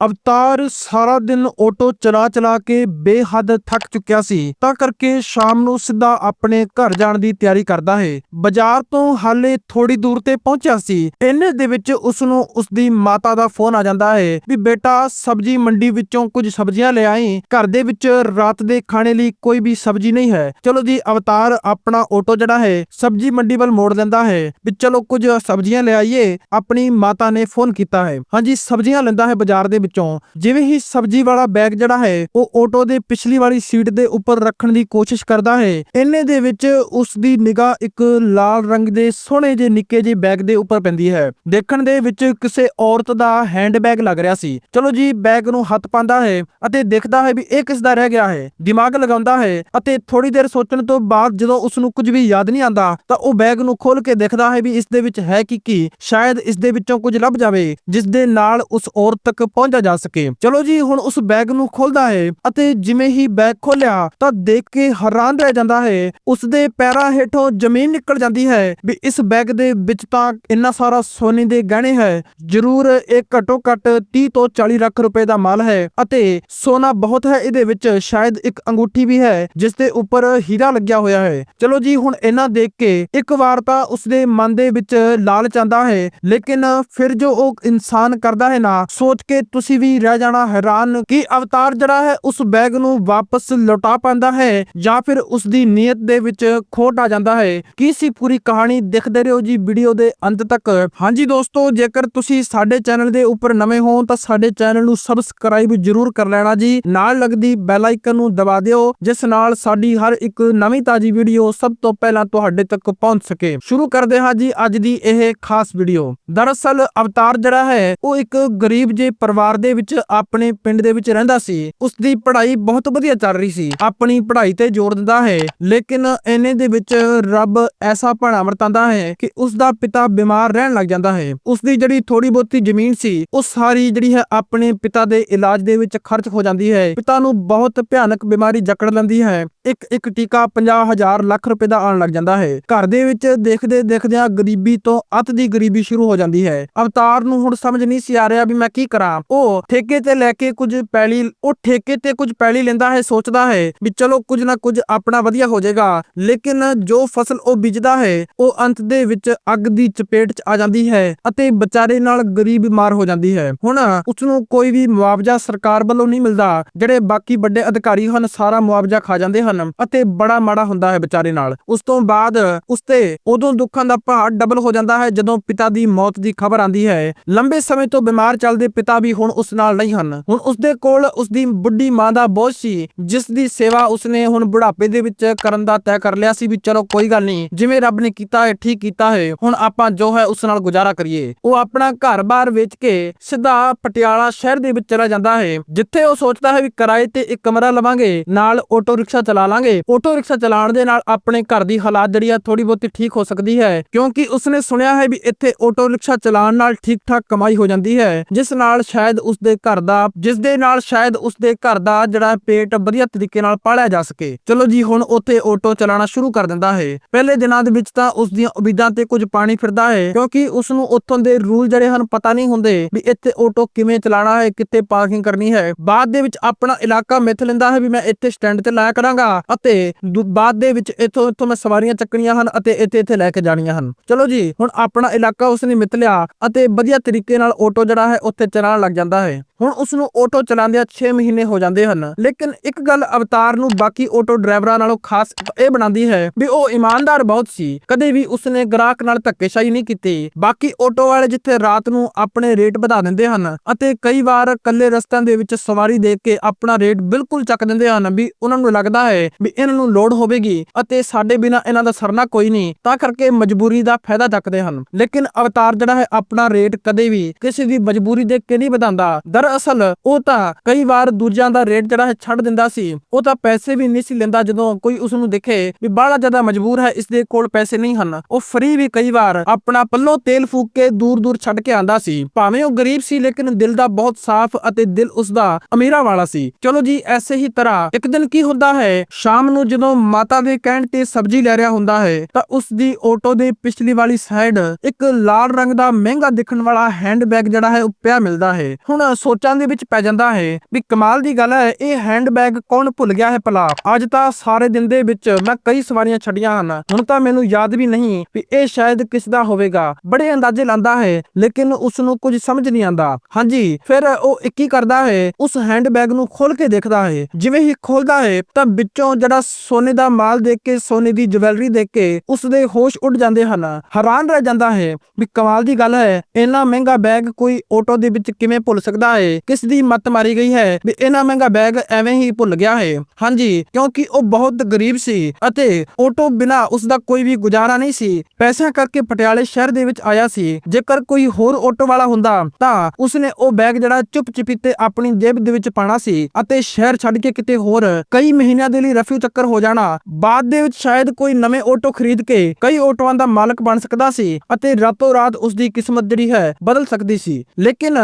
ਅਵਤਾਰ ਸਾਰਾ ਦਿਨ ਆਟੋ ਚਲਾ ਚਲਾ ਕੇ ਬੇਹੱਦ ਥੱਕ ਚੁੱਕਿਆ ਸੀ, ਤਾਂ ਕਰਕੇ ਸ਼ਾਮ ਨੂੰ ਸਿੱਧਾ ਆਪਣੇ ਘਰ ਜਾਣ ਦੀ ਤਿਆਰੀ ਕਰਦਾ ਹੈ। ਬਾਜ਼ਾਰ ਤੋਂ ਹਾਲੇ ਥੋੜੀ ਦੂਰ ਤੇ ਪਹੁੰਚਿਆ ਸੀ। ਇੰਨੇ ਦੇ ਵਿੱਚ ਉਸ ਨੂੰ ਉਸ ਦੀ ਮਾਤਾ ਦਾ ਫੋਨ ਆ ਜਾਂਦਾ ਹੈ ਵੀ ਬੇਟਾ, ਸਬਜ਼ੀ ਮੰਡੀ ਵਿੱਚੋਂ ਕੁਝ ਸਬਜ਼ੀਆਂ ਲੈ ਆਈ। ਘਰ ਦੇ ਵਿੱਚ ਰਾਤ ਦੇ ਖਾਣੇ ਲਈ ਕੋਈ ਵੀ ਸਬਜ਼ੀ ਨਹੀਂ ਹੈ। ਚਲੋ ਜੀ, ਅਵਤਾਰ ਆਪਣਾ ਆਟੋ ਜਿਹੜਾ ਹੈ, ਸਬਜ਼ੀ ਮੰਡੀ ਵੱਲ ਮੋੜ ਦਿੰਦਾ ਹੈ ਵੀ ਚਲੋ ਕੁਝ ਸਬਜ਼ੀਆਂ ਲੈ ਆਈਏ। ਆਪਣੀ ਮਾਤਾ ਨੇ ਫੋਨ ਕੀਤਾ ਹੈ। ਹਾਂਜੀ, ਸਬਜ਼ੀਆਂ ਲੈਂਦਾ ਹੈ ਬਾਜ਼ਾਰ ਦੇ ਵਿੱਚੋਂ। ਜਿਵੇਂ ਹੀ ਸਬਜ਼ੀ ਵਾਲਾ ਬੈਗ ਜਿਹੜਾ ਹੈ, ਉਹ ਆਟੋ ਦੇ ਪਿਛਲੀ ਵਾਲੀ ਸੀਟ ਦੇ ਉੱਪਰ ਰੱਖਣ ਦੀ ਕੋਸ਼ਿਸ਼ ਕਰਦਾ ਹੈ, ਇੰਨੇ ਦੇ ਵਿੱਚ ਉਸ ਦੀ ਨਿਗਾਹ ਇੱਕ ਲਾਲ ਰੰਗ ਦੇ ਸੋਹਣੇ ਜਿਹੇ ਨਿੱਕੇ ਜਿਹੇ ਬੈਗ ਦੇ ਉੱਪਰ ਪੈਂਦੀ ਹੈ। ਦੇਖਣ ਦੇ ਵਿੱਚ ਕਿਸੇ ਔਰਤ ਦਾ ਹੈਂਡ ਬੈਗ ਲੱਗ ਰਿਹਾ ਸੀ। ਚਲੋ ਜੀ, ਬੈਗ ਨੂੰ ਹੱਥ ਪਾਉਂਦਾ ਹੈ ਅਤੇ ਦੇਖਦਾ ਹੈ ਵੀ ਇਹ ਕਿਸ ਦਾ ਰਹਿ ਗਿਆ ਹੈ। ਦਿਮਾਗ ਲਗਾਉਂਦਾ ਹੈ ਅਤੇ ਥੋੜੀ ਦੇਰ ਸੋਚਣ ਤੋਂ ਬਾਅਦ ਜਦੋਂ ਉਸ ਨੂੰ ਕੁਝ ਵੀ ਯਾਦ ਨਹੀਂ ਆਉਂਦਾ, ਤਾਂ ਉਹ ਬੈਗ ਨੂੰ ਖੋਲ ਕੇ ਦੇਖਦਾ ਹੈ ਵੀ ਇਸ ਦੇ ਵਿੱਚ ਹੈ ਕੀ ਕੀ। ਸ਼ਾਇਦ ਇਸ ਦੇ ਵਿੱਚੋਂ ਕੁਝ ਲੱਭ ਜਾਵੇ, ਜਿਸ ਦੇ ਨਾਲ ਉਸ ਔਰਤ ਤੱਕ ਪਹੁੰਚ ਜਾ ਸਕੇ। ਚਲੋ ਜੀ, ਹੁਣ ਉਸ ਬੈਗ ਨੂੰ ਖੋਲਦਾ ਹੈ ਅਤੇ ਜਿਵੇਂ ਹੀ ਬੈਗ ਖੋਲਿਆ ਤਾਂ ਦੇਖ ਕੇ ਹੈਰਾਨ ਰਹਿ ਜਾਂਦਾ ਹੈ ਉਸ ਦੇ ਪੈਰਾਂ ਹੇਠੋਂ ਜ਼ਮੀਨ ਨਿਕਲ ਜਾਂਦੀ ਹੈ ਵੀ ਇਸ ਬੈਗ ਦੇ ਵਿੱਚ ਤਾਂ ਇੰਨਾ ਸਾਰਾ ਸੋਨੇ ਦੇ ਗਹਿਣੇ ਹੈ। ਜ਼ਰੂਰ ਇਹ ਘੱਟੋ ਘੱਟ 30 ਤੋਂ 40 ਲੱਖ ਰੁਪਏ ਦਾ ਮਾਲ ਹੈ ਅਤੇ ਸੋਨਾ ਬਹੁਤ ਹੈ, ਇਹਦੇ ਵਿੱਚ ਸ਼ਾਇਦ ਇੱਕ ਅੰਗੂਠੀ ਵੀ ਹੈ, ਜਿਸ ਦੇ ਉੱਪਰ ਹੀਰਾ ਲੱਗਿਆ ਹੋਇਆ ਹੈ। ਚਲੋ ਜੀ, ਹੁਣ ਇਹਨਾਂ ਦੇਖ ਕੇ ਇੱਕ ਵਾਰ ਤਾਂ ਉਸਦੇ ਮਨ ਦੇ ਵਿੱਚ ਲਾਲਚ ਆਂਦਾ ਹੈ, ਲੇਕਿਨ ਫਿਰ ਜੋ ਉਹ ਇਨਸਾਨ ਕਰਦਾ ਹੈ ਨਾ, ਸੋਚ ਕੇ ਤੁਸੀਂ ਵੀ ਰਹਿ ਜਾਣਾ ਹੈਰਾਨ ਕਿ ਅਵਤਾਰ ਜਿਹੜਾ ਹੈ ਉਸ ਬੈਗ ਨੂੰ ਵਾਪਸ ਲੌਟਾ ਪਾਉਂਦਾ ਹੈ ਜਾਂ ਫਿਰ ਉਸ ਦੀ ਨੀਅਤ ਦੇ ਵਿੱਚ ਖੋਟ ਆ ਜਾਂਦਾ ਹੈ। ਕੀ ਸੀ ਪੂਰੀ ਕਹਾਣੀ? ਦੇਖਦੇ ਰਹੋ ਜੀ ਵੀਡੀਓ ਦੇ ਅੰਤ ਤੱਕ। ਹਾਂਜੀ ਦੋਸਤੋ, ਜੇਕਰ ਤੁਸੀਂ ਸਾਡੇ ਚੈਨਲ ਦੇ ਉੱਪਰ ਨਵੇਂ ਹੋ ਤਾਂ ਸਾਡੇ ਚੈਨਲ ਨੂੰ ਸਬਸਕ੍ਰਾਈਬ ਜਰੂਰ ਕਰ ਲੈਣਾ ਜੀ। ਨਾਲ ਲੱਗਦੀ ਬੈਲ ਆਈਕਨ ਨੂੰ ਦਬਾ ਦਿਓ, ਜਿਸ ਨਾਲ ਸਾਡੀ ਹਰ ਇੱਕ ਨਵੀਂ ਤਾਜੀ ਵੀਡੀਓ ਸਭ ਤੋਂ ਪਹਿਲਾਂ ਤੁਹਾਡੇ ਤੱਕ ਪਹੁੰਚ ਸਕੇ। ਸ਼ੁਰੂ ਕਰਦੇ ਹਾਂ ਜੀ ਅੱਜ ਦੀ ਇਹ ਖਾਸ ਵੀਡੀਓ। ਦਰਅਸਲ ਅਵਤਾਰ ਜਿਹੜਾ ਹੈ, ਉਹ ਇੱਕ ਗਰੀਬ ਜੇ ਪਰਿਵਾਰ ਦੇ ਵਿੱਚ ਆਪਣੇ ਪਿੰਡ ਦੇ ਵਿੱਚ ਰਹਿੰਦਾ ਸੀ। ਉਸ ਦੀ ਪੜ੍ਹਾਈ ਬਹੁਤ ਵਧੀਆ ਚੱਲ ਰਹੀ ਸੀ। ਆਪਣੀ ਪੜ੍ਹਾਈ ਤੇ ਜ਼ੋਰ ਦਿੰਦਾ ਹੈ। ਲੇਕਿਨ ਇਹਨੇ ਦੇ ਵਿੱਚ ਰੱਬ ਐਸਾ ਭਾਣਾ ਵਰਤਾਂਦਾ ਹੈ ਕਿ ਉਸ ਦਾ ਪਿਤਾ ਬਿਮਾਰ ਰਹਿਣ ਲੱਗ ਜਾਂਦਾ ਹੈ। ਉਸ ਦੀ ਜਿਹੜੀ ਥੋੜੀ ਬਹੁਤੀ ਜ਼ਮੀਨ ਸੀ, ਉਹ ਸਾਰੀ ਜਿਹੜੀ ਹੈ ਆਪਣੇ ਪਿਤਾ ਦੇ ਇਲਾਜ ਦੇ ਵਿੱਚ ਖਰਚ ਹੋ ਜਾਂਦੀ ਹੈ। ਪਿਤਾ ਨੂੰ ਬਹੁਤ ਭਿਆਨਕ ਬਿਮਾਰੀ ਜਕੜ ਲੈਂਦੀ ਹੈ। ਇੱਕ ਇੱਕ ਟੀਕਾ 50000 ਲੱਖ ਰੁਪਏ ਦਾ ਆਉਣ ਲੱਗ ਜਾਂਦਾ ਹੈ। ਘਰ ਦੇ ਵਿੱਚ ਦੇਖਦੇ ਦੇਖਦਿਆਂ ਗਰੀਬੀ ਤੋਂ ਅਤ ਦੀ ਗਰੀਬੀ ਸ਼ੁਰੂ ਹੋ ਜਾਂਦੀ ਹੈ। ਅਵਤਾਰ ਨੂੰ ਹੁਣ ਸਮਝ ਨਹੀਂ ਸੀ ਆ ਰਿਹਾ ਵੀ ਮੈਂ ਕੀ ਕਰਾਂ। ਉਹ ਠੇਕੇ ਤੇ ਲੈ ਕੇ ਕੁਝ ਪੈਲੀ, ਉਹ ਠੇਕੇ ਤੇ ਕੁਝ ਪੈਲੀ ਲੈਂਦਾ ਹੈ, ਸੋਚਦਾ ਹੈ ਵੀ ਚਲੋ ਕੁਝ ਨਾ ਕੁਝ ਆਪਣਾ ਵਧੀਆ ਹੋ ਜਾਏਗਾ। ਲੇਕਿਨ ਜੋ ਫਸਲ ਉਹ ਬੀਜਦਾ ਹੈ, ਉਹ ਅੰਤ ਦੇ ਵਿੱਚ ਅੱਗ ਦੀ ਚਪੇਟ 'ਚ ਆ ਜਾਂਦੀ ਹੈ ਅਤੇ ਵਿਚਾਰੇ ਨਾਲ ਗਰੀਬ ਬਿਮਾਰ ਹੋ ਜਾਂਦੀ ਹੈ। ਹੁਣ ਉਸ ਨੂੰ ਕੋਈ ਵੀ ਮੁਆਵਜ਼ਾ ਸਰਕਾਰ ਵੱਲੋਂ ਨਹੀਂ ਮਿਲਦਾ, ਜਿਹੜੇ ਬਾਕੀ ਵੱਡੇ ਅਧਿਕਾਰੀ ਹਨ, ਸਾਰਾ ਮੁਆਵਜ਼ਾ ਖਾ ਜਾਂਦੇ ਹਨ ਅਤੇ ਬੜਾ ਮਾੜਾ ਹੁੰਦਾ ਹੈ ਵਿਚਾਰੇ ਨਾਲ। ਉਸ ਤੋਂ ਬਾਅਦ ਉਸ ਤੇ ਉਦੋਂ ਦੁੱਖਾਂ ਦਾ ਪਹਾੜ ਡਬਲ ਹੋ ਜਾਂਦਾ ਹੈ ਜਦੋਂ ਪਿਤਾ ਦੀ ਮੌਤ ਦੀ ਖਬਰ ਆਂਦੀ ਹੈ। ਲੰਬੇ ਸਮੇਂ ਤੋਂ ਬਿਮਾਰ ਚੱਲਦੇ ਪਿਤਾ ਵੀ ਹੁਣ ਉਸ ਨਾਲ ਨਹੀਂ ਹਨ। ਹੁਣ ਉਸ ਦੇ ਕੋਲ ਉਸ ਦੀ ਬੁੱਢੀ ਮਾਂ ਦਾ ਬੋਝ ਸੀ, ਜਿਸ ਦੀ ਸੇਵਾ ਉਸਨੇ ਹੁਣ ਬੁਢਾਪੇ ਦੇ ਵਿੱਚ ਕਰਨ ਦਾ ਤੈਅ ਕਰ ਲਿਆ ਸੀ ਵੀ ਚਲੋ ਕੋਈ ਗੱਲ ਨਹੀਂ, ਜਿਵੇਂ ਰੱਬ ਨੇ ਕੀਤਾ ਹੈ ਠੀਕ ਕੀਤਾ ਹੈ ਹੁਣ ਆਪਾਂ ਜੋ ਹੈ ਉਸ ਨਾਲ ਗੁਜ਼ਾਰਾ ਕਰੀਏ। ਉਹ ਆਪਣਾ ਘਰ-ਬਾਰ ਵੇਚ ਕੇ ਸਿੱਧਾ ਪਟਿਆਲਾ ਸ਼ਹਿਰ ਦੇ ਵਿੱਚ ਚਲਾ ਜਾਂਦਾ ਹੈ, ਜਿੱਥੇ ਉਹ ਸੋਚਦਾ ਹੈ ਵੀ ਕਿਰਾਏ ਤੇ ਇੱਕ ਕਮਰਾ ਲਵਾਂਗੇ, ਨਾਲ ਆਟੋ ਰਿਕਸ਼ਾ ਚਲਾ ਲਾਂਗੇ। ਆਟੋ ਰਿਕਸ਼ਾ ਚਲਾਉਣ ਦੇ ਨਾਲ ਆਪਣੇ ਘਰ ਦੀ ਹਾਲਾਤ ਜਿਹੜੀ ਆ ਥੋੜੀ ਬਹੁਤੀ ਠੀਕ ਹੋ ਸਕਦੀ ਹੈ, ਕਿਉਂਕਿ ਉਸਨੇ ਸੁਣਿਆ ਹੈ ਵੀ ਇੱਥੇ ਆਟੋ ਰਿਕਸ਼ਾ ਚਲਾਉਣ ਨਾਲ ਠੀਕ-ਠਾਕ ਕਮਾਈ ਹੋ ਜਾਂਦੀ ਹੈ, ਜਿਸ ਨਾਲ ਸ਼ਾਇਦ ਉਸ ਦੇ ਘਰ ਦਾ ਜਿਸ ਦੇ ਨਾਲ ਸ਼ਾਇਦ ਉਸ ਦੇ ਘਰ ਦਾ ਜਿਹੜਾ ਪੇਟ ਵਧੀਆ ਤਰੀਕੇ ਨਾਲ ਪਾਲਿਆ ਜਾ ਸਕੇ। ਚਲੋ ਜੀ, ਹੁਣ ਉੱਥੇ ਆਟੋ ਚਲਾਉਣਾ ਸ਼ੁਰੂ ਕਰ ਦਿੰਦਾ ਹੈ। ਪਹਿਲੇ ਦਿਨਾਂ ਦੇ ਵਿੱਚ ਤਾਂ ਉਸ ਦੀਆਂ ਉਮੀਦਾਂ ਤੇ ਕੁਝ ਪਾਣੀ ਫਿਰਦਾ ਹੈ, ਕਿਉਂਕਿ ਉਸ ਨੂੰ ਉੱਥੋਂ ਦੇ ਰੂਲ ਜਿਹੜੇ ਹਨ ਪਤਾ ਨਹੀਂ ਹੁੰਦੇ ਵੀ ਇੱਥੇ ਆਟੋ ਕਿਵੇਂ ਚਲਾਉਣਾ ਹੈ, ਕਿੱਥੇ ਪਾਰਕਿੰਗ ਕਰਨੀ ਹੈ। ਬਾਅਦ ਦੇ ਵਿੱਚ ਆਪਣਾ ਇਲਾਕਾ ਮਿੱਥ ਲੈਂਦਾ ਹੈ ਵੀ ਮੈਂ ਇੱਥੇ ਸਟੈਂਡ ਤੇ ਲਾਇਆ ਕਰਾਂਗਾ ਅਤੇ ਦੂ- ਬਾਅਦ ਦੇ ਵਿੱਚ ਇੱਥੋਂ ਇੱਥੋਂ ਮੈਂ ਸਵਾਰੀਆਂ ਚੱਕਣੀਆਂ ਹਨ ਅਤੇ ਇੱਥੇ ਇੱਥੇ ਲੈ ਕੇ ਜਾਣੀਆਂ ਹਨ। ਚਲੋ ਜੀ, ਹੁਣ ਆਪਣਾ ਇਲਾਕਾ ਉਸਨੇ ਮਿੱਥ ਲਿਆ ਅਤੇ ਵਧੀਆ ਤਰੀਕੇ ਨਾਲ ਆਟੋ ਜਿਹੜਾ ਹੈ ਉੱਥੇ ਚਲਾਉਣ ਲੱਗ ਜਾਂਦਾ ਹੈ ਹੁਣ ਉਸ ਨੂੰ ਆਟੋ ਚਲਾਉਂਦਿਆਂ 6 ਮਹੀਨੇ ਹੋ ਜਾਂਦੇ ਹਨ। ਲੇਕਿਨ ਇੱਕ ਗੱਲ ਅਵਤਾਰ ਨੂੰ ਬਾਕੀ ਆਟੋ ਡਰਾਈਵਰਾਂ ਨਾਲੋਂ ਖਾਸ ਇਹ ਬਣਾਉਂਦੀ ਹੈ ਵੀ ਉਹ ਇਮਾਨਦਾਰ ਬਹੁਤ ਸੀ। ਕਦੇ ਵੀ ਉਸਨੇ ਗ੍ਰਾਹਕ ਨਾਲ ਧੱਕੇਸ਼ਾਹੀ ਨਹੀਂ ਕੀਤੀ। ਬਾਕੀ ਆਟੋ ਵਾਲੇ ਜਿੱਥੇ ਰਾਤ ਨੂੰ ਆਪਣੇ ਰੇਟ ਵਧਾ ਦਿੰਦੇ ਹਨ ਅਤੇ ਕਈ ਵਾਰ ਕੱਲੇ ਰਸਤਿਆਂ ਦੇ ਵਿੱਚ ਸਵਾਰੀ ਦੇਖ ਕੇ ਆਪਣਾ ਰੇਟ ਬਿਲਕੁਲ ਚੱਕ ਦਿੰਦੇ ਹਨ ਵੀ ਉਹਨਾਂ ਨੂੰ ਲੱਗਦਾ ਹੈ ਵੀ ਇਹਨਾਂ ਨੂੰ ਲੋੜ ਹੋਵੇਗੀ ਅਤੇ ਸਾਡੇ ਬਿਨਾ ਇਹਨਾਂ ਦਾ ਸਰਨਾ ਕੋਈ ਨਹੀਂ, ਤਾਂ ਕਰਕੇ ਮਜਬੂਰੀ ਦਾ ਫਾਇਦਾ ਚੱਕਦੇ ਹਨ। ਲੇਕਿਨ ਅਵਤਾਰ ਜਿਹੜਾ ਹੈ ਆਪਣਾ ਰੇਟ ਕਦੇ ਵੀ ਕਿਸੇ ਦੀ ਮਜਬੂਰੀ ਦੇਖ ਕੇ ਨਹੀਂ ਵਧਾਉਂਦਾ। ਦਰ ਅਸਲ ਉਹ ਤਾਂ ਕਈ ਵਾਰ ਦੂਜਿਆਂ ਦਾ ਰੇਟ ਜਿਹੜਾ ਹੈ ਛੱਡ ਦਿੰਦਾ ਸੀ। ਉਹ ਤਾਂ ਪੈਸੇ ਵੀ ਨਹੀਂ ਸੀ ਲੈਂਦਾ ਜਦੋਂ ਕੋਈ ਉਸ ਨੂੰ ਦੇਖੇ ਵੀ ਬਾਹਲਾ ਜ਼ਿਆਦਾ ਮਜਬੂਰ ਹੈ, ਇਸ ਦੇ ਕੋਲ ਪੈਸੇ ਨਹੀਂ ਹਨ। ਉਹ ਫ੍ਰੀ ਵੀ ਕਈ ਵਾਰ ਆਪਣਾ ਪੱਲੋਂ ਤੇਲ ਫੂਕ ਕੇ ਦੂਰ ਦੂਰ ਛੱਡ ਕੇ ਆਂਦਾ ਸੀ। ਭਾਵੇਂ ਉਹ ਗਰੀਬ ਸੀ, ਲੇਕਿਨ ਦਿਲ ਦਾ ਬਹੁਤ ਸਾਫ਼ ਅਤੇ ਦਿਲ ਉਸ ਦਾ ਅਮੀਰਾਂ ਵਾਲਾ ਸੀ। ਚਲੋ ਜੀ, ਐਸੇ ਹੀ ਤਰ੍ਹਾਂ ਇੱਕ ਦਿਨ ਕੀ ਹੁੰਦਾ ਹੈ, ਸ਼ਾਮ ਨੂੰ ਜਦੋਂ ਮਾਤਾ ਦੇ ਕਹਿਣ ਤੇ ਸਬਜ਼ੀ ਲੈ ਰਿਹਾ ਹੁੰਦਾ ਹੈ, ਤਾਂ ਉਸ ਦੀ ਆਟੋ ਦੇ ਪਿਛਲੀ ਵਾਲੀ ਸਾਈਡ ਇੱਕ ਲਾਲ ਰੰਗ ਦਾ ਮਹਿੰਗਾ ਦਿਖਣ ਵਾਲਾ ਹੈਂਡਬੈਗ ਜਿਹੜਾ ਹੈ, ਉਹ ਪਿਆ ਮਿਲਦਾ ਹੈ। ਹੁਣ ਸੋਚਾਂ ਦੇ ਵਿੱਚ ਪੈ ਜਾਂਦਾ ਹੈ ਵੀ ਕਮਾਲ ਦੀ ਗੱਲ ਹੈ, ਇਹ ਹੈਂਡਬੈਗ ਕੌਣ ਭੁੱਲ ਗਿਆ ਹੈ ਭਲਾ? ਅੱਜ ਤਾਂ ਸਾਰੇ ਦਿਨ ਦੇ ਵਿੱਚ ਮੈਂ ਕਈ ਸਵਾਰੀਆਂ ਛੱਡੀਆਂ ਹਨ। ਹੁਣ ਤਾਂ ਮੈਨੂੰ ਯਾਦ ਵੀ ਨਹੀਂ ਵੀ ਇਹ ਸ਼ਾਇਦ ਕਿਸ ਦਾ ਹੋਵੇਗਾ। ਬੜੇ ਅੰਦਾਜ਼ੇ ਲਾਂਦਾ ਹੈ, ਲੇਕਿਨ ਉਸ ਨੂੰ ਕੁਝ ਸਮਝ ਨਹੀਂ ਆਂਦਾ। ਹਾਂਜੀ, ਫਿਰ ਉਹ ਇੱਕ ਹੀ ਕਰਦਾ ਹੈ, ਉਸ ਹੈਂਡਬੈਗ ਨੂੰ ਖੋਲ ਕੇ ਦੇਖਦਾ ਹੈ। ਜਿਵੇਂ ਹੀ ਖੋਲਦਾ ਹੈ, ਤਾਂ ਵਿੱਚੋਂ ਜਿਹੜਾ ਸੋਨੇ ਦਾ ਮਾਲ ਦੇਖ ਕੇ, ਸੋਨੇ ਦੀ ਜਵੈਲਰੀ ਦੇਖ ਕੇ ਉਸ ਦੇ ਹੋਸ਼ ਉੱਡ ਜਾਂਦੇ ਹਨ। ਹੈਰਾਨ ਰਹਿ ਜਾਂਦਾ ਹੈ ਵੀ ਕਮਾਲ ਦੀ ਗੱਲ ਹੈ, ਇੰਨਾ ਮਹਿੰਗਾ ਬੈਗ ਕੋਈ ਆਟੋ ਦੇ ਵਿੱਚ ਕਿਵੇਂ ਭੁੱਲ ਸਕਦਾ ਹੈ? ਕਿਸ ਦੀ ਮੱਤ ਮਾਰੀ ਗਈ ਹੈ ਵੀ ਇਹਨਾਂ ਮਹਿੰਗਾ ਬੈਗ ਐਵੇਂ ਹੀ ਭੁੱਲ ਗਿਆ ਹੈ। ਹਾਂਜੀ, ਕਿਉਂਕਿ ਉਹ ਬਹੁਤ ਗਰੀਬ ਸੀ ਅਤੇ ਆਟੋ ਬਿਨਾ ਉਸ ਦਾ ਕੋਈ ਵੀ ਗੁਜ਼ਾਰਾ ਨਹੀਂ ਸੀ। ਪੈਸਿਆਂ ਕਰਕੇ ਪਟਿਆਲੇ ਸ਼ਹਿਰ ਦੇ ਵਿੱਚ ਆਇਆ ਸੀ। ਜੇਕਰ ਕੋਈ ਹੋਰ ਆਟੋ ਵਾਲਾ ਹੁੰਦਾ, ਤਾਂ ਉਸਨੇ ਉਹ ਬੈਗ ਜਿਹੜਾ ਚੁੱਪ ਚਪੀਤੇ ਆਪਣੀ ਜੇਬ ਦੇ ਵਿੱਚ ਪਾਣਾ ਸੀ ਅਤੇ ਸ਼ਹਿਰ ਛੱਡ ਕੇ ਕਿਤੇ ਹੋਰ ਕਈ ਮਹੀਨਿਆਂ ਦੇ ਲਈ ਰਫਿਊ ਚੱਕਰ ਹੋ ਜਾਣਾ। ਬਾਅਦ ਦੇ ਵਿੱਚ ਸ਼ਾਇਦ ਕੋਈ ਨਵੇਂ ਆਟੋ ਖਰੀਦ ਕੇ ਕਈ ਆਟੋਆਂ ਦਾ ਮਾਲਕ ਬਣ ਸਕਦਾ ਸੀ ਅਤੇ ਰਾਤੋਂ ਰਾਤ ਉਸ ਦੀ ਕਿਸਮਤ ਜਿਹੜੀ ਹੈ ਬਦਲ ਸਕਦੀ ਸੀ। ਲੇਕਿਨ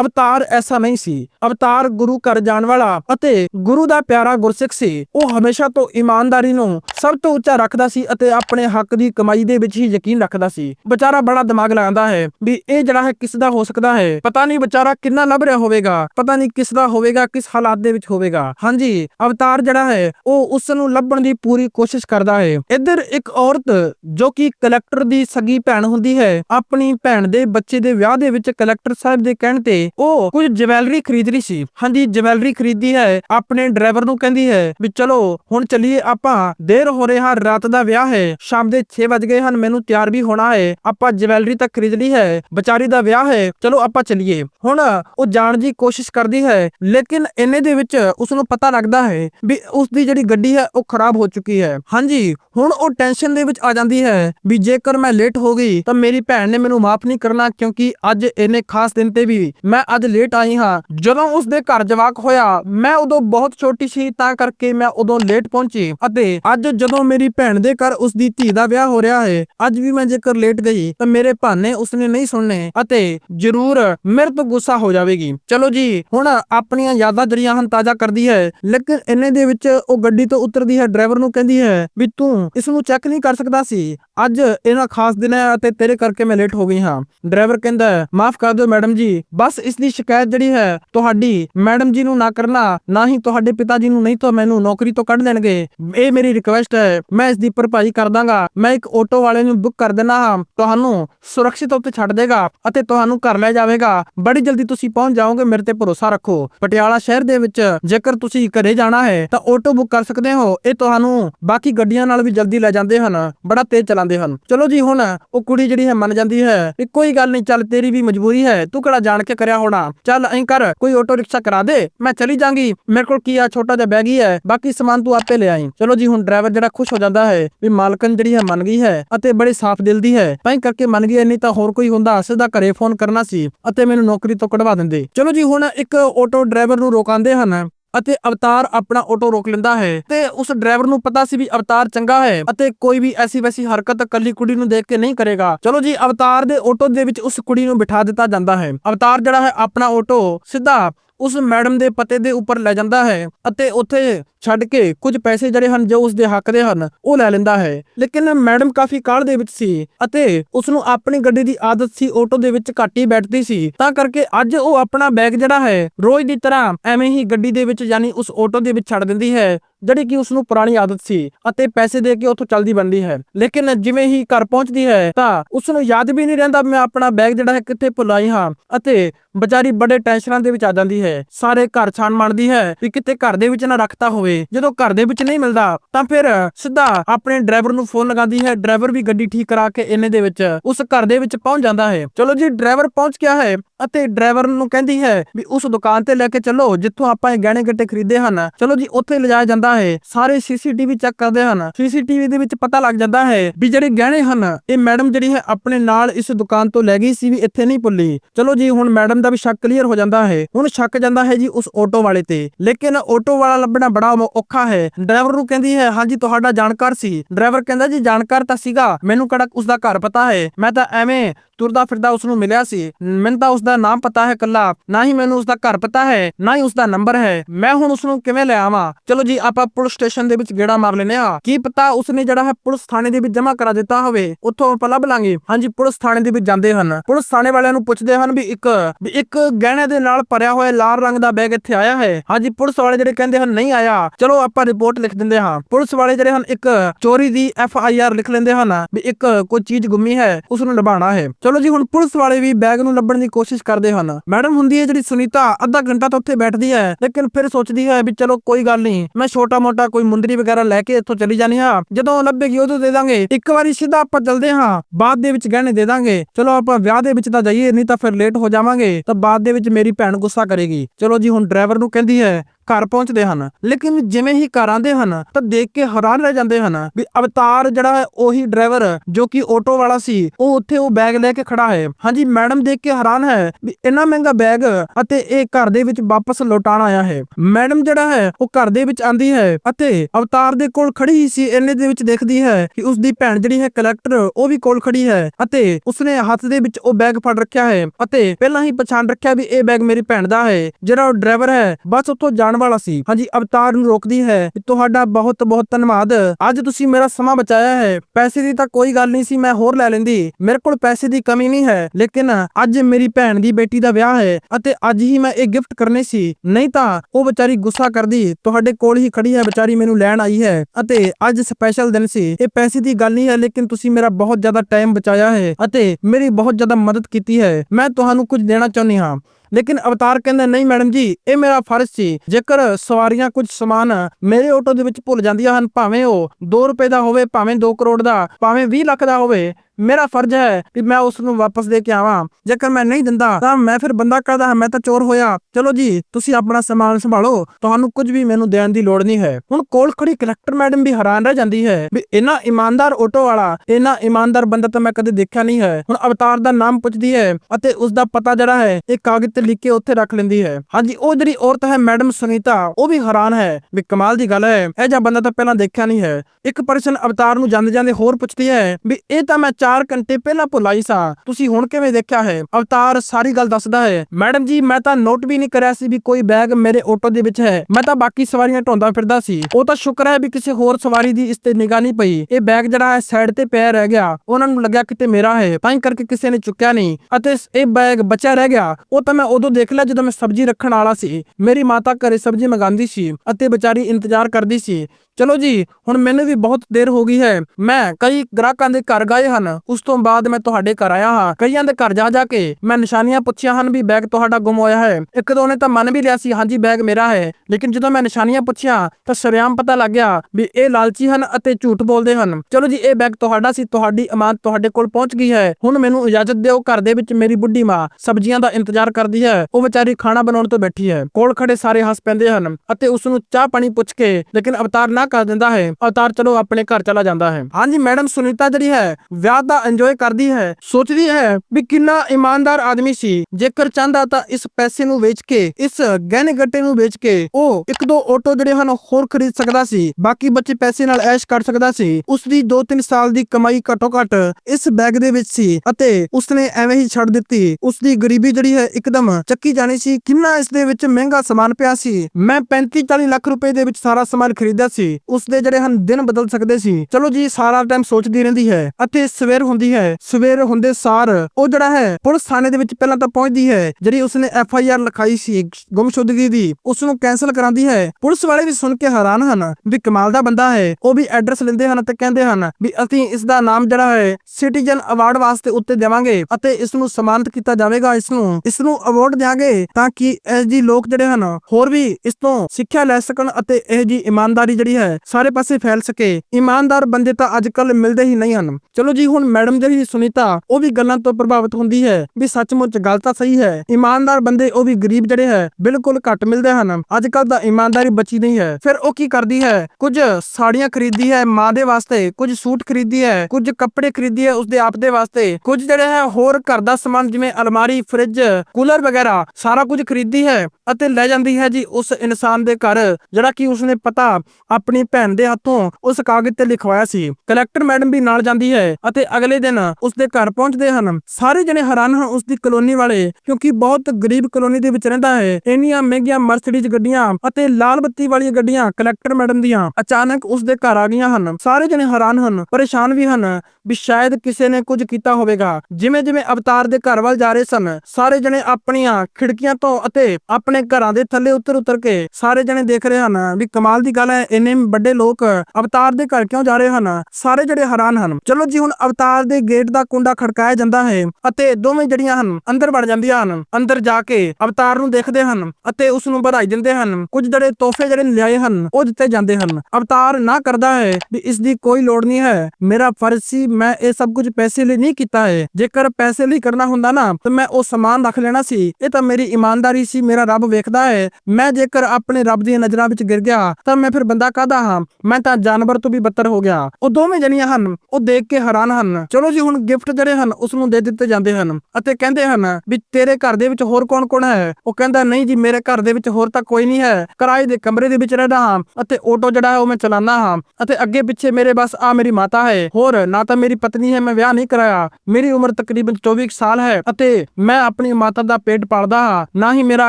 ਅਵਤਾਰ ਐਸਾ ਨਹੀਂ ਸੀ। ਅਵਤਾਰ ਗੁਰੂ ਘਰ ਜਾਣ ਵਾਲਾ ਅਤੇ ਗੁਰੂ ਦਾ ਪਿਆਰਾ ਗੁਰਸਿੱਖ ਸੀ। ਉਹ ਹਮੇਸ਼ਾ ਤੋਂ ਇਮਾਨਦਾਰੀ ਨੂੰ ਸਭ ਤੋਂ ਉੱਚਾ ਰੱਖਦਾ ਸੀ ਅਤੇ ਆਪਣੇ ਹੱਕ ਦੀ ਕਮਾਈ ਦੇ ਵਿੱਚ ਹੀ ਯਕੀਨ ਰੱਖਦਾ ਸੀ। ਵਿਚਾਰਾ ਬੜਾ ਦਿਮਾਗ ਲਗਾਉਂਦਾ ਹੈ ਵੀ ਇਹ ਜਿਹੜਾ ਹੈ ਕਿਸ ਦਾ ਹੋ ਸਕਦਾ ਹੈ। ਪਤਾ ਨਹੀਂ ਵਿਚਾਰਾ ਕਿੰਨਾ ਲੱਭ ਰਿਹਾ ਹੋਵੇਗਾ। ਪਤਾ ਨਹੀਂ ਕਿਸ ਦਾ ਹੋਵੇਗਾ, ਕਿਸ ਹਾਲਾਤ ਦੇ ਵਿੱਚ ਹੋਵੇਗਾ। ਹਾਂਜੀ, ਅਵਤਾਰ ਜਿਹੜਾ ਹੈ, ਉਹ ਉਸ ਨੂੰ ਲੱਭਣ ਦੀ ਪੂਰੀ ਕੋਸ਼ਿਸ਼ ਕਰਦਾ ਹੈ। ਇੱਧਰ ਇੱਕ ਔਰਤ ਜੋ ਕਿ ਕਲੈਕਟਰ ਦੀ ਸਗੀ ਭੈਣ ਹੁੰਦੀ ਹੈ, ਆਪਣੀ ਭੈਣ ਦੇ ਬੱਚੇ ਦੇ ਵਿਆਹ ਦੇ ਵਿੱਚ ਕਲੈਕਟਰ ਸਾਹਿਬ ਦੇ ਕਹਿਣ ਤੇ ਉਹ ਕੁਝ ਜਵੈਲਰੀ ਖਰੀਦ ਰਹੀ ਸੀ। ਹਾਂਜੀ, ਜਵੈਲਰੀ ਖਰੀਦੀ ਹੈ। ਆਪਣੇ ਡਰਾਈਵਰ ਨੂੰ ਕਹਿੰਦੀ ਹੈ ਵੀ ਚਲੋ, ਹੁਣ ਚੱਲੀਏ ਆਪਾਂ। ਦੇਰ ਹੋ ਰਿਹਾ, ਰਾਤ ਦਾ ਵਿਆਹ ਹੈ। ਸ਼ਾਮ ਦੇ 6 ਵਜ ਗਏ ਹਨ, ਮੈਨੂੰ ਤਿਆਰ ਵੀ ਹੋਣਾ ਹੈ। ਆਪਾਂ ਜਵੈਲਰੀ ਤਾਂ ਖਰੀਦ ਲਈ ਹੈ। ਵਿਚਾਰੀ ਦਾ ਵਿਆਹ ਹੈ। ਚਲੋ, ਆਪਾਂ ਚੱਲੀਏ। ਹੁਣ ਉਹ ਜਾਣ ਦੀ ਕੋਸ਼ਿਸ਼ ਕਰਦੀ ਹੈ, ਲੇਕਿਨ ਇੰਨੇ ਦੇ ਵਿੱਚ ਉਸ ਨੂੰ ਪਤਾ ਲੱਗਦਾ ਹੈ ਵੀ ਉਸ ਦੀ ਜਿਹੜੀ ਗੱਡੀ ਹੈ, ਉਹ ਖਰਾਬ ਹੋ ਚੁੱਕੀ ਹੈ। ਹਾਂਜੀ, ਹੁਣ ਉਹ ਟੈਨਸ਼ਨ ਦੇ ਵਿੱਚ ਆ ਜਾਂਦੀ ਹੈ ਵੀ ਜੇਕਰ ਮੈਂ ਲੇਟ ਹੋ ਗਈ, ਤਾਂ ਮੇਰੀ ਭੈਣ ਨੇ ਮੈਨੂੰ ਮਾਫ ਨਹੀਂ ਕਰਨਾ, ਕਿਉਂਕਿ ਅੱਜ ਇੰਨੇ ਖਾਸ ਦਿਨ ਤੇ ਵੀ ਮੈਂ ਮੈਂ ਅੱਜ ਲੇਟ ਆਈ ਹਾਂ। ਜਦੋਂ ਉਸ ਦੇ ਘਰ ਜਵਾਕ ਹੋਇਆ, ਮੈਂ ਉਦੋਂ ਬਹੁਤ ਛੋਟੀ ਸੀ, ਤਾਂ ਕਰਕੇ ਮੈਂ ਉਦੋਂ ਲੇਟ ਪਹੁੰਚੀ ਅਤੇ ਅੱਜ ਜਦੋਂ ਮੇਰੀ ਭੈਣ ਦੇ ਘਰ ਉਸ ਦੀ ਧੀ ਦਾ ਵਿਆਹ ਹੋ ਰਿਹਾ ਹੈ, ਅੱਜ ਵੀ ਮੈਂ ਜੇਕਰ ਲੇਟ ਗਈ, ਤਾਂ ਮੇਰੇ ਭਾਨੇ ਉਸਨੇ ਨਹੀਂ ਸੁਣਨੇ ਅਤੇ ਜ਼ਰੂਰ ਮੇਰੇ ਤੋਂ ਗੁੱਸਾ ਹੋ ਜਾਵੇਗੀ। ਚਲੋ ਜੀ, ਹੁਣ ਆਪਣੀਆਂ ਯਾਦਾਂ ਜਿਹੜੀਆਂ ਹਨ ਤਾਜ਼ਾ ਕਰਦੀ ਹੈ, ਲੇਕਿਨ ਇੰਨੇ ਦੇ ਵਿੱਚ ਉਹ ਗੱਡੀ ਤੋਂ ਉਤਰਦੀ ਹੈ, ਡਰਾਈਵਰ ਨੂੰ ਕਹਿੰਦੀ ਹੈ ਵੀ ਤੂੰ ਇਸ ਨੂੰ ਚੈੱਕ ਨਹੀਂ ਕਰ ਸਕਦਾ ਸੀ। ਅੱਜ ਇਹਨਾਂ ਖਾਸ ਦਿਨ ਹੈ ਅਤੇ ਤੇਰੇ ਕਰਕੇ ਮੈਂ ਲੇਟ ਹੋ ਗਈ ਹਾਂ। ਡਰਾਈਵਰ ਕਹਿੰਦਾ, ਮਾਫ ਕਰ ਦਿਓ ਮੈਡਮ ਜੀ, ਬਸ ਇਸ ਦੀ ਸ਼ਿਕਾਇਤ ਜਿਹੜੀ ਹੈ ਤੁਹਾਡੀ ਮੈਡਮ ਜੀ ਨੂੰ ਨਾ ਕਰਨਾ, ਨਾ ਹੀ ਤੁਹਾਡੇ ਪਿਤਾ ਜੀ ਨੂੰ ਨਹੀਂ ਤਾਂ ਮੈਨੂੰ ਨੌਕਰੀ ਤੋਂ ਕੱਢ ਦੇਣਗੇ ਇਹ ਮੇਰੀ ਰਿਕੁਐਸਟ ਹੈ, ਮੈਂ ਇਸ ਦੀ ਭਰਪਾਈ ਕਰ ਦਾਂਗਾ। ਮੈਂ ਇੱਕ ਆਟੋ ਵਾਲੇ ਨੂੰ ਬੁੱਕ ਕਰ ਦੇਣਾ ਹਾਂ, ਤੁਹਾਨੂੰ ਸੁਰੱਖਿਅਤ ਉੱਤੇ ਛੱਡ ਦੇਗਾ ਅਤੇ ਤੁਹਾਨੂੰ ਘਰ ਲੈ ਜਾਵੇਗਾ। ਬੜੀ ਜਲਦੀ ਤੁਸੀਂ ਪਹੁੰਚ ਜਾਓਗੇ, ਮੇਰੇ ਤੇ ਭਰੋਸਾ ਰੱਖੋ। ਪਟਿਆਲਾ ਸ਼ਹਿਰ ਦੇ ਵਿੱਚ ਜੇਕਰ ਤੁਸੀਂ ਘਰੇ ਜਾਣਾ ਹੈ, ਤਾਂ ਆਟੋ ਬੁੱਕ ਕਰ ਸਕਦੇ ਹੋ। ਇਹ ਤੁਹਾਨੂੰ ਬਾਕੀ ਗੱਡੀਆਂ ਨਾਲ ਵੀ ਜਲਦੀ ਲੈ ਜਾਂਦੇ ਹਨ, ਬੜਾ ਤੇਜ਼ ਚਲਾਉਂਦੇ ਹਨ। ਚਲੋ ਜੀ, ਹੁਣ ਉਹ ਕੁੜੀ ਜਿਹੜੀ ਹੈ ਮੰਨ ਜਾਂਦੀ ਹੈ ਵੀ ਕੋਈ ਗੱਲ ਨਹੀਂ, ਚੱਲ ਤੇਰੀ ਵੀ ਮਜਬੂਰੀ ਹੈ, ਤੂੰ ਕਿਹੜਾ ਜਾਣ ਕੇ ਕਰਿਆ ਹੋਣਾ। ਚੱਲ ਐਂ ਕਰ, ਕੋਈ ਆਟੋ ਰਿਕਸ਼ਾ ਕਰਾ ਦੇ, ਮੈਂ ਚਲੀ ਜਾਂਗੀ। ਮੇਰੇ ਕੋਲ ਕੀ ਆ ਛੋਟਾ ਜਿਹਾ ਬੈਗ ਹੀ ਹੈ, ਬਾਕੀ ਸਮਾਨ ਤੂੰ ਆਪੇ ਲੈ ਆਈ। ਚਲੋ ਜੀ, ਹੁਣ ਡਰਾਈਵਰ ਜਿਹੜਾ ਖੁਸ਼ ਹੋ ਜਾਂਦਾ ਹੈ ਵੀ ਮਾਲਕਨ ਜਿਹੜੀ ਹੈ ਮੰਨ ਗਈ ਹੈ ਅਤੇ ਬੜੇ ਸਾਫ਼ ਦਿਲ ਦੀ ਹੈ। ਤਾਂ ਕਰਕੇ ਮੰਨ ਗਈ ਨਹੀਂ ਤਾਂ ਹੋਰ ਕੋਈ ਹੁੰਦਾ, ਸਿੱਧਾ ਘਰੇ ਫੋਨ ਕਰਨਾ ਸੀ ਅਤੇ ਮੈਨੂੰ ਨੌਕਰੀ ਤੋਂ ਕਢਵਾ ਦਿੰਦੇ। ਚਲੋ ਜੀ, ਹੁਣ ਇੱਕ ਆਟੋ ਡਰਾਈਵਰ ਨੂੰ ਰੋਕਾਉਂਦੇ ਹਨ। ਅਤੇ ਅਵਤਾਰ ਆਪਣਾ ਆਟੋ ਰੋਕ ਲੈਂਦਾ ਹੈ ਤੇ ਉਸ ਡਰਾਈਵਰ ਨੂੰ ਪਤਾ ਸੀ ਵੀ ਅਵਤਾਰ ਚੰਗਾ ਹੈ ਅਤੇ ਕੋਈ ਵੀ ਐਸੀ ਵੈਸੀ ਹਰਕਤ ਕੱਲੀ ਕੁੜੀ ਨੂੰ ਦੇਖ ਕੇ ਨਹੀਂ ਕਰੇਗਾ। ਚਲੋ ਜੀ, ਅਵਤਾਰ ਦੇ ਆਟੋ ਦੇ ਵਿੱਚ ਉਸ ਕੁੜੀ ਨੂੰ ਬਿਠਾ ਦਿੱਤਾ ਜਾਂਦਾ ਹੈ। ਅਵਤਾਰ ਜਿਹੜਾ ਹੈ ਆਪਣਾ ਆਟੋ ਸਿੱਧਾ ਉਸ ਮੈਡਮ ਦੇ ਪਤੇ ਦੇ ਉੱਪਰ ਲੈ ਜਾਂਦਾ ਹੈ ਅਤੇ ਉੱਥੇ ਛੱਡ ਕੇ ਕੁਝ ਪੈਸੇ ਜਿਹੜੇ ਹਨ ਜੋ ਉਸ ਦੇ ਹੱਕ ਦੇ ਹਨ, ਉਹ ਲੈ ਲੈਂਦਾ ਹੈ। ਲੇਕਿਨ ਮੈਡਮ ਕਾਫੀ ਕਾਲ ਦੇ ਵਿੱਚ ਸੀ ਅਤੇ ਉਸ ਨੂੰ ਆਪਣੀ ਗੱਡੀ ਦੀ ਆਦਤ ਸੀ, ਆਟੋ ਦੇ ਵਿੱਚ ਘੱਟ ਹੀ ਬੈਠਦੀ ਸੀ। ਤਾਂ ਕਰਕੇ ਅੱਜ ਉਹ ਆਪਣਾ ਬੈਗ ਜਿਹੜਾ ਹੈ, ਰੋਜ਼ ਦੀ ਤਰ੍ਹਾਂ ਐਵੇਂ ਹੀ ਗੱਡੀ ਦੇ ਵਿੱਚ, ਯਾਨੀ ਉਸ ਆਟੋ ਦੇ ਵਿੱਚ ਛੱਡ ਦਿੰਦੀ ਹੈ। ਜਿਹੜੀ ਕਿ ਉਸ ਨੂੰ ਪੁਰਾਣੀ ਆਦਤ ਸੀ ਅਤੇ ਪੈਸੇ ਦੇ ਕੇ ਉੱਥੋਂ ਚੱਲਦੀ ਬਣਦੀ ਹੈ। ਲੇਕਿਨ ਜਿਵੇਂ ਹੀ ਘਰ ਪਹੁੰਚਦੀ ਹੈ ਤਾਂ ਉਸ ਨੂੰ ਯਾਦ ਵੀ ਨਹੀਂ ਰਹਿੰਦਾ, ਮੈਂ ਆਪਣਾ ਬੈਗ ਜਿਹੜਾ ਹੈ ਕਿੱਥੇ ਭੁਲਾਈ ਹਾਂ ਅਤੇ ਵਿਚਾਰੀ ਬੜੇ ਟੈਨਸ਼ਨਾਂ ਦੇ ਵਿੱਚ ਆ ਜਾਂਦੀ ਹੈ। ਸਾਰੇ ਘਰ ਛਾਣ ਮਾਰਦੀ ਹੈ ਵੀ ਕਿਤੇ ਘਰ ਦੇ ਵਿੱਚ ਨਾ ਰੱਖਤਾ ਹੋਵੇ। ਜਦੋਂ ਘਰ ਦੇ ਵਿੱਚ ਨਹੀਂ ਮਿਲਦਾ ਤਾਂ ਫਿਰ ਸਿੱਧਾ ਆਪਣੇ ਡਰਾਈਵਰ ਨੂੰ ਫੋਨ ਲਗਾਉਂਦੀ ਹੈ। ਡਰਾਈਵਰ ਵੀ ਗੱਡੀ ਠੀਕ ਕਰਾ ਕੇ ਇੰਨੇ ਦੇ ਵਿੱਚ ਉਸ ਘਰ ਦੇ ਵਿੱਚ ਪਹੁੰਚ ਜਾਂਦਾ ਹੈ। ਚਲੋ ਜੀ, ਡਰਾਈਵਰ ਪਹੁੰਚ ਗਿਆ ਹੈ ਅਤੇ ਡਰਾਈਵਰ ਨੂੰ ਕਹਿੰਦੀ ਹੈ ਵੀ ਉਸ ਦੁਕਾਨ ਤੇ ਲੈ ਕੇ ਚੱਲੋ, ਜਿੱਥੋਂ ਆਪਾਂ ਇਹ ਗਹਿਣੇ ਗੱਟੇ ਖਰੀਦੇ ਹਨ। ਚਲੋ ਜੀ, ਉੱਥੇ ਲਿਜਾਇਆ ਜਾਂਦਾ ਹੈ। ਸਾਰੇ ਸੀਸੀਟੀਵੀ ਚੈੱਕ ਕਰਦੇ ਹਨ। ਸੀਸੀਟੀਵੀ ਦੇ ਵਿੱਚ ਪਤਾ ਲੱਗ ਜਾਂਦਾ ਹੈ ਵੀ ਜਿਹੜੇ ਗਹਿਣੇ ਹਨ, ਇਹ ਮੈਡਮ ਜਿਹੜੀ ਹੈ ਆਪਣੇ ਨਾਲ ਇਸ ਦੁਕਾਨ ਤੋਂ ਲੈ ਗਈ ਸੀ ਵੀ ਇੱਥੇ ਨਹੀਂ ਭੁੱਲੀ ਚਲੋ ਜੀ, ਹੁਣ ਮੈਡਮ ਦਾ ਵੀ ਸ਼ੱਕ ਕਲੀਅਰ ਹੋ ਜਾਂਦਾ ਹੈ। ਹੁਣ ਸ਼ੱਕ ਜਾਂਦਾ ਹੈ ਜੀ ਉਸ ਆਟੋ ਵਾਲੇ ਤੇ। ਲੇਕਿਨ ਆਟੋ ਵਾਲਾ ਲੱਭਣਾ ਬੜਾ ਔਖਾ ਹੈ। ਡਰਾਈਵਰ ਨੂੰ ਕਹਿੰਦੀ ਹੈ ਹਾਂਜੀ ਤੁਹਾਡਾ ਜਾਣਕਾਰ ਸੀ। ਡਰਾਈਵਰ ਕਹਿੰਦਾ, ਜੀ, ਜਾਣਕਾਰ ਤਾਂ ਸੀਗਾ। ਮੈਨੂੰ ਕਿਹੜਾ ਉਸ ਦਾ ਘਰ ਪਤਾ ਹੈ? ਮੈਂ ਤਾਂ ਐਵੇਂ ਤੁਰਦਾ ਫਿਰਦਾ ਉਸ ਨੂੰ ਮਿਲਿਆ ਸੀ। ਮੈਨੂੰ ਤਾਂ ਉਸ ਦਾ ਨਾਮ ਪਤਾ ਹੈ ਕੱਲਾ ਨਾ ਹੀ ਮੈਨੂੰ ਉਸ ਦਾ ਘਰ ਪਤਾ ਹੈ, ਨਾ ਹੀ ਉਸ ਦਾ ਨੰਬਰ ਹੈ। ਮੈਂ ਹੁਣ ਉਸ ਨੂੰ ਕਿਵੇਂ ਲੈ ਆਵਾਂ? ਚਲੋ ਜੀ, ਆਪਾਂ ਆਪਾਂ ਪੁਲਿਸ ਸਟੇਸ਼ਨ ਦੇ ਵਿੱਚ ਗੇੜਾ ਮਾਰ ਲੈਨੇ ਆ ਕੀ ਪਤਾ ਉਸਨੇ ਜਿਹੜਾ ਹੈ ਪੁਲਿਸ ਥਾਣੇ ਦੇ ਵਿੱਚ ਜਮ੍ਹਾਂ ਕਰਾ ਦਿੱਤਾ ਹੋਵੇ, ਉੱਥੋਂ ਆਪਾਂ ਲੱਭ ਲਾਂਗੇ। ਹਾਂਜੀ, ਪੁਲਿਸ ਥਾਣੇ ਦੇ ਵਿੱਚ ਜਾਂਦੇ ਹਨ। ਪੁਲਿਸ ਥਾਣੇ ਵਾਲਿਆਂ ਨੂੰ ਪੁੱਛਦੇ ਹਨ ਵੀ ਇੱਕ ਵੀ ਇੱਕ ਗਹਿਣੇ ਦੇ ਨਾਲ ਭਰਿਆ ਹੋਇਆ ਲਾਲ ਰੰਗ ਦਾ ਬੈਗ ਇੱਥੇ ਆਇਆ ਹੈ। ਹਾਂਜੀ, ਪੁਲਿਸ ਵਾਲੇ ਜਿਹੜੇ ਕਹਿੰਦੇ ਹਨ, ਨਹੀਂ ਆਇਆ। ਚਲੋ ਆਪਾਂ ਰਿਪੋਰਟ ਲਿਖ ਦਿੰਦੇ ਹਾਂ। ਪੁਲਿਸ ਵਾਲੇ ਜਿਹੜੇ ਹਨ, ਇੱਕ ਚੋਰੀ ਦੀ ਐਫ ਆਈ ਆਰ ਲਿਖ ਲੈਂਦੇ ਹਨ ਵੀ ਇੱਕ ਕੋਈ ਚੀਜ਼ ਗੁੰਮੀ ਹੈ ਉਸ ਨੂੰ ਲੱਭਾਣਾ ਹੈ। ਚਲੋ ਜੀ, ਹੁਣ ਪੁਲਿਸ ਵਾਲੇ ਵੀ ਬੈਗ ਨੂੰ ਲੱਭਣ ਦੀ ਕੋਸ਼ਿਸ਼ ਕਰਦੇ ਹਨ। ਮੈਡਮ ਹੁੰਦੀ ਹੈ ਜਿਹੜੀ ਸੁਨੀਤਾ, ਅੱਧਾ ਘੰਟਾ ਤਾਂ ਉੱਥੇ ਬੈਠਦੀ ਹੈ, ਲੇਕਿਨ ਫਿਰ ਸੋਚਦੀ ਹੈ ਵੀ ਚਲੋ ਕੋਈ ਗੱਲ ਨਹੀਂ, ਮੈਂ ਛੋਟਾ ਮੋਟਾ ਕੋਈ ਮੁੰਦਰੀ ਵਗੈਰਾ ਲੈ ਕੇ ਇੱਥੋਂ ਚਲੀ ਜਾਣੀ ਆ ਜਦੋਂ ਲੱਭੇਗੀ ਉਦੋਂ ਦੇ ਦਾਂਗੇ। ਇੱਕ ਵਾਰੀ ਸਿੱਧਾ ਆਪਾਂ ਚੱਲਦੇ ਹਾਂ। ਬਾਅਦ ਦੇ ਵਿੱਚ ਗਹਿਣੇ ਦੇ ਦਾਂਗੇ। ਚਲੋ ਆਪਾਂ ਵਿਆਹ ਦੇ ਵਿੱਚ ਤਾਂ ਜਾਈਏ, ਨਹੀਂ ਤਾਂ ਫਿਰ ਲੇਟ ਹੋ ਜਾਵਾਂਗੇ। ਤਾਂ ਬਾਅਦ ਦੇ ਵਿੱਚ ਮੇਰੀ ਭੈਣ ਗੁੱਸਾ ਕਰੇਗੀ। ਚਲੋ ਜੀ, ਹੁਣ ਡਰਾਈਵਰ ਨੂੰ ਕਹਿੰਦੀ ਹੈ ਘਰ ਪਹੁੰਚਦੇ ਹਨ। ਲੇਕਿਨ ਜਿਵੇਂ ਹੀ ਘਰ ਆਉਂਦੇ ਹਨ, ਤਾਂ ਦੇਖ ਕੇ ਹੈਰਾਨ ਰਹਿ ਜਾਂਦੇ ਹਨ ਵੀ ਅਵਤਾਰ ਜਿਹੜਾ ਹੈ ਉਹੀ ਡਰਾਈਵਰ ਜੋ ਕਿ ਆਟੋ ਵਾਲਾ ਸੀ, ਉਹ ਉੱਥੇ ਉਹ ਬੈਗ ਲੈ ਕੇ ਖੜਾ ਹੈ। ਹਾਂਜੀ, ਮੈਡਮ ਦੇਖ ਕੇ ਹੈਰਾਨ ਹੈ ਵੀ ਇੰਨਾ ਮਹਿੰਗਾ ਬੈਗ ਅਤੇ ਇਹ ਘਰ ਦੇ ਵਿੱਚ ਵਾਪਸ ਲੌਟਾਣ ਆਇਆ ਹੈ। ਮੈਡਮ ਜਿਹੜਾ ਹੈ, ਉਹ ਘਰ ਦੇ ਵਿੱਚ ਆਂਦੀ ਹੈ ਅਤੇ ਅਵਤਾਰ ਦੇ ਕੋਲ ਖੜੀ ਹੀ ਸੀ, ਇੰਨੇ ਦੇ ਵਿੱਚ ਦੇਖਦੀ ਹੈ ਕਿ ਉਸ ਦੀ ਭੈਣ ਜਿਹੜੀ ਹੈ ਕਲੈਕਟਰ, ਉਹ ਵੀ ਕੋਲ ਖੜੀ ਹੈ ਅਤੇ ਉਸਨੇ ਹੱਥ ਦੇ ਵਿੱਚ ਉਹ ਬੈਗ ਫੜ ਰੱਖਿਆ ਹੈ ਅਤੇ ਪਹਿਲਾਂ ਹੀ ਪਛਾਣ ਰੱਖਿਆ ਵੀ ਇਹ ਬੈਗ ਮੇਰੀ ਭੈਣ ਦਾ ਹੈ, ਜਿਹੜਾ ਉਹ ਡਰਾਈਵਰ ਹੈ। ਬਸ ਉੱਥੋਂ ਜਾਣ ਵਾਲਾ ਸੀ। ਹਾਂਜੀ, ਅਵਤਾਰ ਨੂੰ ਰੋਕਦੀ ਹੈ। ਤੁਹਾਡਾ ਬਹੁਤ ਬਹੁਤ ਧੰਨਵਾਦ। ਅੱਜ ਤੁਸੀਂ ਮੇਰਾ ਸਮਾਂ ਬਚਾਇਆ ਹੈ। ਪੈਸੇ ਦੀ ਤਾਂ ਕੋਈ ਗੱਲ ਨਹੀਂ ਸੀ, ਮੈਂ ਹੋਰ ਲੈ ਲੈਂਦੀ। ਮੇਰੇ ਕੋਲ ਪੈਸੇ ਦੀ ਕਮੀ ਨਹੀਂ ਹੈ, ਲੇਕਿਨ ਅੱਜ ਮੇਰੀ ਭੈਣ ਦੀ ਬੇਟੀ ਦਾ ਵਿਆਹ ਹੈ ਅਤੇ ਅੱਜ ਹੀ ਮੈਂ ਇਹ ਗਿਫਟ ਕਰਨੇ ਸੀ। ਨਹੀਂ ਤਾਂ ਉਹ ਵਿਚਾਰੀ ਗੁੱਸਾ ਕਰਦੀ, ਤੁਹਾਡੇ ਕੋਲ ਹੀ ਖੜੀ ਹੈ, ਵਿਚਾਰੀ ਮੈਨੂੰ ਲੈਣ ਆਈ ਹੈ ਅਤੇ ਅੱਜ ਸਪੈਸ਼ਲ ਦਿਨ ਸੀ। ਇਹ ਪੈਸੇ ਦੀ ਗੱਲ ਨਹੀਂ ਹੈ, ਲੇਕਿਨ ਤੁਸੀਂ ਮੇਰਾ ਬਹੁਤ ਜ਼ਿਆਦਾ ਟਾਈਮ ਬਚਾਇਆ ਹੈ ਅਤੇ ਮੇਰੀ ਬਹੁਤ ਜ਼ਿਆਦਾ ਮਦਦ ਕੀਤੀ ਹੈ। ਮੈਂ ਤੁਹਾਨੂੰ ਕੁਝ ਦੇਣਾ ਚਾਹੁੰਦੀ ਹਾਂ। ਲੇਕਿਨ ਅਵਤਾਰ ਕਹਿੰਦਾ, ਨਹੀਂ ਮੈਡਮ ਜੀ, ਇਹ ਮੇਰਾ ਫਰਜ਼ ਸੀ। ਜੇਕਰ ਸਵਾਰੀਆਂ ਕੁਝ ਸਮਾਨ ਮੇਰੇ ਆਟੋ ਦੇ ਵਿੱਚ ਭੁੱਲ ਜਾਂਦੀਆਂ ਹਨ, ਭਾਵੇਂ ਉਹ 2 ਰੁਪਏ ਦਾ ਹੋਵੇ, ਭਾਵੇਂ 2 ਕਰੋੜ ਦਾ, ਭਾਵੇਂ 20 ਲੱਖ ਦਾ ਹੋਵੇ ਮੇਰਾ ਫਰਜ਼ ਹੈ ਕਿ ਮੈਂ ਉਸ ਨੂੰ ਵਾਪਸ ਦੇ ਕੇ ਆਵਾਂ। ਜੇਕਰ ਮੈਂ ਨਹੀਂ ਦਿੰਦਾ, ਤਾਂ ਮੈਂ ਫਿਰ ਬੰਦਾ ਕਹਦਾ ਮੈਂ ਤਾਂ ਚੋਰ ਹੋਇਆ। ਚਲੋ ਜੀ, ਤੁਸੀਂ ਆਪਣਾ ਸਮਾਨ ਸੰਭਾਲੋ। ਤੁਹਾਨੂੰ ਕੁਝ ਵੀ ਮੈਨੂੰ ਦੇਣ ਦੀ ਲੋੜ ਨਹੀਂ ਹੈ। ਹੁਣ ਕੋਲ ਖੜੀ ਕਲੈਕਟਰ ਮੈਡਮ ਵੀ ਹੈਰਾਨ ਰਹਿ ਜਾਂਦੀ ਹੈ ਵੀ ਇੰਨਾ ਇਮਾਨਦਾਰ ਆਟੋ ਵਾਲਾ, ਇੰਨਾ ਇਮਾਨਦਾਰ ਬੰਦਾ ਤਾਂ ਮੈਂ ਕਦੇ ਦੇਖਿਆ ਨਹੀਂ ਹੈ। ਹੁਣ ਅਵਤਾਰ ਦਾ ਨਾਮ ਪੁੱਛਦੀ ਹੈ ਅਤੇ ਉਸ ਦਾ ਪਤਾ ਜਿਹੜਾ ਹੈ, ਇਹ ਕਾਗਜ਼ ਤੇ ਲਿਖ ਕੇ ਉੱਥੇ ਰੱਖ ਲੈਂਦੀ ਹੈ। ਹਾਂਜੀ, ਉਹ ਜਿਹੜੀ ਔਰਤ ਹੈ ਮੈਡਮ ਸੁਨੀਤਾ, ਉਹ ਵੀ ਹੈਰਾਨ ਹੈ ਵੀ ਕਮਾਲ ਦੀ ਗੱਲ ਹੈ। ਇਹ ਜਿਹਾ ਬੰਦਾ ਤਾਂ ਪਹਿਲਾਂ ਦੇਖਿਆ ਨਹੀਂ ਹੈ। ਇੱਕ ਪਰਸਨ ਅਵਤਾਰ ਨੂੰ ਜਾਂਦੇ ਜਾਂਦੇ ਹੋਰ ਪੁੱਛਦੀ ਹੈ ਵੀ ਇਹ ਤਾਂ ਮੈਂ 4 ਘੰਟੇ ਪਹਿਲਾਂ ਭੁਲਾਈ ਸਾਂ। ਤੁਸੀਂ ਹੁਣ ਕਿਵੇਂ ਦੇਖਿਆ ਹੈ? ਅਵਤਾਰ ਸਾਰੀ ਗੱਲ ਦੱਸਦਾ ਹੈ। ਮੈਡਮ ਜੀ, ਮੈਂ ਤਾਂ ਨੋਟ ਵੀ ਨਹੀਂ ਕਰਿਆ ਸੀ ਵੀ ਕੋਈ ਬੈਗ ਮੇਰੇ ਆਟੋ ਦੇ ਵਿੱਚ ਹੈ। ਮੈਂ ਤਾਂ ਬਾਕੀ ਸਵਾਰੀਆਂ ਢੋਂਦਾ ਫਿਰਦਾ ਸੀ। ਉਹ ਤਾਂ ਸ਼ੁਕਰ ਹੈ ਵੀ ਕਿਸੇ ਹੋਰ ਸਵਾਰੀ ਦੀ ਇਸ ਤੇ ਨਿਗਾਹ ਨਹੀਂ ਪਈ। ਇਹ ਬੈਗ ਜਿਹੜਾ ਹੈ, ਸਾਈਡ ਤੇ ਪਿਆ ਰਹਿ ਗਿਆ। ਉਹਨਾਂ ਨੂੰ ਲੱਗਿਆ ਕਿਤੇ ਮੇਰਾ ਹੈ। ਤਾਂ ਹੀ ਕਰਕੇ ਕਿਸੇ ਨੇ ਚੁੱਕਿਆ ਨਹੀਂ। ਅਤੇ ਇਹ ਬੈਗ ਬਚਿਆ ਰਹਿ ਗਿਆ। ਉਹ ਤਾਂ ਮੈਂ ਉਦੋਂ ਦੇਖ ਲਿਆ ਜਦੋਂ ਮੈਂ ਸਬਜ਼ੀ ਰੱਖਣ ਵਾਲਾ ਸੀ। ਮੇਰੀ ਮਾਤਾ ਘਰੇ ਸਬਜ਼ੀ ਮੰਗਾਉਂਦੀ ਸੀ ਅਤੇ ਵਿਚਾਰੀ ਇੰਤਜ਼ਾਰ ਕਰਦੀ ਸੀ। ਚਲੋ ਜੀ, ਹੁਣ ਮੈਨੂੰ ਵੀ ਬਹੁਤ ਦੇਰ ਹੋ ਗਈ ਹੈ। ਮੈਂ ਕਈ ਗ੍ਰਾਹਕਾਂ ਦੇ ਘਰ ਗਏ ਹਨ। ਉਸ ਤੋਂ ਬਾਅਦ ਮੈਂ ਤੁਹਾਡੇ ਘਰ ਆਇਆ ਹਾਂ। ਕਈਆਂ ਦੇ ਘਰ ਜਾ ਜਾ ਕੇ ਮੈਂ ਨਿਸ਼ਾਨੀਆਂ ਪੁੱਛੀਆਂ ਹਨ ਵੀ ਬੈਗ ਤੁਹਾਡਾ ਗੁੰਮ ਹੋਇਆ ਹੈ। ਇੱਕ ਦੋ ਨੇ ਤਾਂ ਮੰਨ ਵੀ ਲਿਆ ਸੀ, ਹਾਂਜੀ, ਬੈਗ ਮੇਰਾ ਹੈ। ਲੇਕਿਨ ਜਦੋਂ ਮੈਂ ਨਿਸ਼ਾਨੀਆਂ ਪੁੱਛੀਆਂ ਤਾਂ ਸਰਿਆਮ ਪਤਾ ਲੱਗ ਗਿਆ ਵੀ ਇਹ ਲਾਲਚੀ ਹਨ ਅਤੇ ਝੂਠ ਬੋਲਦੇ ਹਨ। ਚਲੋ ਜੀ, ਇਹ ਬੈਗ ਤੁਹਾਡਾ ਸੀ, ਤੁਹਾਡੀ ਅਮਾਨਤ ਤੁਹਾਡੇ ਕੋਲ ਪਹੁੰਚ ਗਈ ਹੈ। ਹੁਣ ਮੈਨੂੰ ਇਜਾਜ਼ਤ ਦਿਓ, ਘਰ ਦੇ ਵਿੱਚ ਮੇਰੀ ਬੁੱਢੀ ਮਾਂ ਸਬਜ਼ੀਆਂ ਦਾ ਇੰਤਜ਼ਾਰ ਕਰਦੀ ਹੈ। ਉਹ ਵਿਚਾਰੀ ਖਾਣਾ ਬਣਾਉਣ ਤੋਂ ਬੈਠੀ ਹੈ। ਕੋਲ ਖੜੇ ਸਾਰੇ ਹੱਸ ਪੈਂਦੇ ਹਨ ਅਤੇ ਉਸ ਨੂੰ ਚਾਹ ਪਾਣੀ ਪੁੱਛ ਕੇ, ਲੇਕਿਨ ਅਵਤਾਰ ਨਾ ਕਰ ਦਿੰਦਾ ਹੈ ਅਵਤਾਰ ਚਲੋ ਆਪਣੇ ਘਰ ਚਲਾ ਜਾਂਦਾ ਹੈ। ਹਾਂਜੀ ਮੈਡਮ, ਸੁਨੀਤਾ ਜਿਹੜੀ ਹੈ, ਵਿਆਹ ਦਾ ਇੰਜੋਏ ਕਰਦੀ ਹੈ। ਸੋਚਦੀ ਹੈ ਵੀ ਕਿੰਨਾ ਇਮਾਨਦਾਰ ਆਦਮੀ ਸੀ। ਜੇਕਰ ਚਾਹੁੰਦਾ ਤਾਂ ਇਸ ਪੈਸੇ ਨੂੰ ਵੇਚ ਕੇ, ਇਸ ਗਹਿਣੇ ਗੱਟੇ ਨੂੰ ਵੇਚ ਕੇ ਉਹ ਇੱਕ ਦੋ ਆਟੋ ਜਿਹੜੇ ਹਨ ਹੋਰ ਖਰੀਦ ਸਕਦਾ ਸੀ। ਬਾਕੀ ਬੱਚੇ ਪੈਸੇ ਨਾਲ ਐਸ਼ ਕਰ ਸਕਦਾ ਸੀ। ਉਸ ਦੀ 2-3 ਸਾਲ ਦੀ ਕਮਾਈ ਘੱਟੋ ਘੱਟ ਇਸ ਬੈਗ ਦੇ ਵਿੱਚ ਸੀ ਅਤੇ ਉਸਨੇ ਐਵੇਂ ਹੀ ਛੱਡ ਦਿੱਤੀ। ਉਸ ਦੀ ਗਰੀਬੀ ਜਿਹੜੀ ਹੈ ਇੱਕਦਮ ਚੱਕੀ ਜਾਣੀ ਸੀ। ਕਿੰਨਾ ਇਸ ਦੇ ਵਿੱਚ ਮਹਿੰਗਾ ਸਮਾਨ ਪਿਆ ਸੀ। ਮੈਂ 35-40 ਲੱਖ ਰੁਪਏ ਦੇ ਵਿੱਚ ਸਾਰਾ ਸਮਾਨ ਖਰੀਦਿਆ ਸੀ। ਉਸ ਦੇ ਜਿਹੜੇ ਹਨ, ਦਿਨ ਬਦਲ ਸਕਦੇ ਸੀ। ਚਲੋ ਜੀ, ਸਾਰਾ ਟਾਈਮ ਸੋਚਦੀ ਰਹਿੰਦੀ ਹੈ। ਅਤੇ ਸਵੇਰ ਹੁੰਦੀ ਹੈ। ਸਵੇਰ ਹੁੰਦੇ ਸਾਰ ਉਹ ਜਿਹੜਾ ਹੈ, ਪੁਲਿਸ ਥਾਣੇ ਦੇ ਵਿੱਚ ਪਹਿਲਾਂ ਤਾਂ ਪਹੁੰਚਦੀ ਹੈ, ਜਿਹੜੀ ਉਸਨੇ ਐਫ ਆਈ ਆਰ ਲਿਖਾਈ ਸੀ, ਗੁੰਮਸ਼ੁਦਗੀ ਦੀ। ਉਸ ਨੂੰ ਕੈਨਸਲ ਕਰਾਉਂਦੀ ਹੈ। ਪੁਲਿਸ ਵਾਲੇ ਵੀ ਸੁਣ ਕੇ ਹੈਰਾਨ ਹਨ ਵੀ ਕਮਾਲ ਦਾ ਬੰਦਾ ਹੈ। ਉਹ ਵੀ ਐਡਰੈਸ ਲੈਂਦੇ ਹਨ ਤੇ ਕਹਿੰਦੇ ਹਨ ਵੀ ਅਸੀਂ ਇਸ ਦਾ ਨਾਮ ਜਿਹੜਾ ਹੈ ਸਿਟੀਜ਼ਨ ਅਵਾਰਡ ਵਾਸਤੇ ਉੱਤੇ ਦੇਵਾਂਗੇ ਅਤੇ ਇਸ ਨੂੰ ਸਨਮਾਨਿਤ ਕੀਤਾ ਜਾਵੇਗਾ ਇਸ ਨੂੰ ਇਸ ਨੂੰ ਅਵਾਰਡ ਦੇਵਾਂਗੇ ਤਾਂ ਕਿ ਇਹ ਜੀ ਲੋਕ ਜਿਹੜੇ ਹਨ, ਹੋਰ ਵੀ ਇਸ ਤੋਂ ਸਿੱਖਿਆ ਲੈ ਸਕਣ ਅਤੇ ਇਹ ਜੀ ਇਮਾਨਦਾਰੀ ਜਿਹੜੀ ਹੈ ਸਾਰੇ ਪਾਸੇ ਫੈਲ ਸਕੇ। ਇਮਾਨਦਾਰ ਬੰਦੇ ਤਾਂ ਅੱਜ ਕੱਲ ਮਿਲਦੇ ਹੀ ਨਹੀਂ ਹਨ। ਚਲੋ ਜੀ, ਹੁਣ ਮੈਡਮ ਜਿਹੜੀ ਸੁਨੀਤਾ, ਉਹ ਵੀ ਗੱਲਾਂ ਤੋਂ ਪ੍ਰਭਾਵਿਤ ਹੁੰਦੀ ਹੈ ਵੀ ਸੱਚਮੁੱਚ ਗੱਲ ਤਾਂ ਸਹੀ ਹੈ। ਇਮਾਨਦਾਰ ਬੰਦੇ ਉਹ ਵੀ ਗਰੀਬ ਜਿਹੜੇ ਹੈ, ਬਿਲਕੁਲ ਘੱਟ ਮਿਲਦੇ ਹਨ। ਅੱਜ ਕੱਲ ਇਮਾਨਦਾਰੀ ਬਚੀ ਨਹੀਂ ਹੈ। ਫਿਰ ਉਹ ਕੀ ਕਰਦੀ ਹੈ? ਕੁਝ ਸਾੜੀਆਂ ਖਰੀਦੀ ਹੈ ਮਾਂ ਦੇ ਵਾਸਤੇ, ਕੁਝ ਸੂਟ ਖਰੀਦੀ ਹੈ, ਕੁਝ ਕੱਪੜੇ ਖਰੀਦੀ ਹੈ ਉਸਦੇ ਆਪ ਦੇ ਵਾਸਤੇ, ਕੁਝ ਜਿਹੜੇ ਹੈ ਹੋਰ ਘਰ ਦਾ ਸਮਾਨ ਜਿਵੇਂ ਅਲਮਾਰੀ, ਫ੍ਰਿਜ, ਕੂਲਰ ਵਗੈਰਾ, ਸਾਰਾ ਕੁਝ ਖਰੀਦੀ ਹੈ ਅਤੇ ਲੈ ਜਾਂਦੀ ਹੈ ਜੀ ਉਸ ਇਨਸਾਨ ਦੇ ਘਰ, ਜਿਹੜਾ ਕਿ ਉਸਨੇ ਪਤਾ ਆਪਣੀ ਆਪਣੀ ਭੈਣ ਦੇ ਹੱਥੋਂ ਉਸ ਕਾਗਜ਼ ਤੇ ਲਿਖਵਾਇਆ ਸੀ। ਕਲੈਕਟਰ ਮੈਡਮ ਵੀ ਨਾਲ ਜਾਂਦੀ ਹੈ ਅਤੇ ਅਗਲੇ ਦਿਨ ਉਸ ਦੇ ਘਰ ਪਹੁੰਚਦੇ ਹਨ। ਸਾਰੇ ਜਣੇ ਹੈਰਾਨ ਹਨ ਉਸ ਦੀ ਕਲੋਨੀ ਵਾਲੇ, ਕਿਉਂਕਿ ਬਹੁਤ ਗਰੀਬ ਕਲੋਨੀ ਦੇ ਵਿੱਚ ਰਹਿੰਦਾ ਹੈ। ਇੰਨੀਆਂ ਮਹਿੰਗੀਆਂ ਮਰਸੀਡੀਜ਼ ਗੱਡੀਆਂ ਅਤੇ ਲਾਲ ਬੱਤੀ ਵਾਲੀਆਂ ਗੱਡੀਆਂ ਕਲੈਕਟਰ ਮੈਡਮ ਦੀਆਂ ਅਚਾਨਕ ਉਸ ਦੇ ਘਰ ਆ ਗਈਆਂ ਹਨ। ਸਾਰੇ ਜਣੇ ਹੈਰਾਨ ਹਨ, ਪਰੇਸ਼ਾਨ ਵੀ ਹਨ ਵੀ ਸ਼ਾਇਦ ਕਿਸੇ ਨੇ ਕੁਝ ਕੀਤਾ ਹੋਵੇਗਾ। ਜਿਵੇਂ ਜਿਵੇਂ ਅਵਤਾਰ ਦੇ ਘਰ ਵੱਲ ਜਾ ਰਹੇ ਸਨ, ਸਾਰੇ ਜਣੇ ਆਪਣੀਆਂ ਖਿੜਕੀਆਂ ਤੋਂ ਅਤੇ ਆਪਣੇ ਘਰਾਂ ਦੇ ਥੱਲੇ ਉਤਰ ਉਤਰ ਕੇ ਸਾਰੇ ਜਣੇ ਦੇਖ ਰਹੇ ਹਨ ਵੀ ਕਮਾਲ ਦੀ ਗੱਲ ਹੈ, ਇੰਨੇ ਵੱਡੇ ਲੋਕ ਅਵਤਾਰ ਦੇ ਘਰ ਕਿਉਂ ਜਾ ਰਹੇ ਹਨ? ਸਾਰੇ ਜਿਹੜੇ ਹੈਰਾਨ ਹਨ। ਚਲੋ ਜੀ, ਹੁਣ ਅਵਤਾਰ ਦੇ ਗੇਟ ਦਾ ਕੁੰਡਾ ਖੜਕਾਇਆ ਜਾਂਦਾ ਹੈ ਅਤੇ ਦੋਵੇਂ ਜਿਹੜੀਆਂ ਹਨ, ਅੰਦਰ ਵੜ ਜਾਂਦੀਆਂ ਹਨ। ਅੰਦਰ ਜਾ ਕੇ ਅਵਤਾਰ ਨੂੰ ਦੇਖਦੇ ਹਨ ਅਤੇ ਉਸ ਨੂੰ ਵਧਾਈ ਦਿੰਦੇ ਹਨ। ਕੁਝ ਜਿਹੜੇ ਤੋਹਫੇ ਜਿਹੜੇ ਲਿਆਏ ਹਨ, ਉਹ ਦਿੱਤੇ ਜਾਂਦੇ ਹਨ। ਅਵਤਾਰ ਨਾ ਕਰਦਾ ਹੈ ਵੀ ਇਸ ਦੀ ਕੋਈ ਲੋੜ ਨਹੀਂ ਹੈ। ਮੇਰਾ ਫਰਜ਼ ਸੀ, ਮੈਂ ਇਹ ਸਭ ਕੁਝ ਪੈਸੇ ਲਈ ਨਹੀਂ ਕੀਤਾ ਹੈ। ਜੇਕਰ ਪੈਸੇ ਲਈ ਕਰਨਾ ਹੁੰਦਾ ਨਾ, ਤਾਂ ਮੈਂ ਉਹ ਸਮਾਨ ਰੱਖ ਲੈਣਾ ਸੀ। ਇਹ ਤਾਂ ਮੇਰੀ ਇਮਾਨਦਾਰੀ ਸੀ, ਮੇਰਾ ਰੱਬ ਵੇਖਦਾ ਹੈ। ਮੈਂ ਜੇਕਰ ਆਪਣੇ ਰੱਬ ਦੀਆਂ ਨਜ਼ਰਾਂ ਵਿੱਚ ਗਿਰ ਗਿਆ, ਤਾਂ ਮੈਂ ਫਿਰ ਬੰਦਾ ਕਾਹਦਾ ਹਾਂ। ਮੈਂ ਤਾਂ ਜਾਨਵਰ ਤੋਂ ਵੀ ਬੱਤਰ ਹੋ ਗਿਆ। ਉਹ ਦੋਵੇਂ ਜਣੀਆਂ ਹਨ। ਉਹ ਦੇਖ ਕੇ ਹੈਰਾਨ ਹਨ। ਚਲੋ ਜੀ, ਹੁਣ ਗਿਫਟ ਜਿਹੜੇ ਹਨ, ਉਸ ਨੂੰ ਦੇ ਦਿੱਤੇ ਜਾਂਦੇ ਹਨ। ਅਤੇ ਕਹਿੰਦੇ ਹਨ ਵੀ ਤੇਰੇ ਘਰ ਦੇ ਵਿੱਚ ਹੋਰ ਕੌਣ-ਕੌਣ ਹੈ? ਉਹ ਕਹਿੰਦਾ, ਨਹੀਂ ਜੀ, ਮੇਰੇ ਘਰ ਦੇ ਵਿੱਚ ਹੋਰ ਤਾਂ ਕੋਈ ਨਹੀਂ ਹੈ। ਕਿਰਾਏ ਦੇ ਕਮਰੇ ਦੇ ਵਿੱਚ ਰਹਿਦਾ ਹਾਂ ਅਤੇ ਆਟੋ ਜਿਹੜਾ ਹੈ, ਉਹ ਮੈਂ ਚਲਾਉਂਦਾ ਹਾਂ। ਅਤੇ ਅੱਗੇ ਪਿੱਛੇ ਮੇਰੇ ਬਸ ਆ ਮੇਰੀ ਮਾਤਾ ਹੈ। ਹੋਰ, ਨਾ ਤਾਂ ਮੇਰੀ ਪਤਨੀ ਹੈ, ਮੈਂ ਵਿਆਹ ਨਹੀਂ ਕਰਾਇਆ। ਮੇਰੀ ਉਮਰ ਤਕਰੀਬਨ 24 ਕੁ ਸਾਲ ਹੈ ਅਤੇ ਮੈਂ ਆਪਣੀ ਮਾਤਾ ਦਾ ਪੇਟ ਪਾਲਦਾ ਹਾਂ। ਨਾ ਹੀ ਮੇਰਾ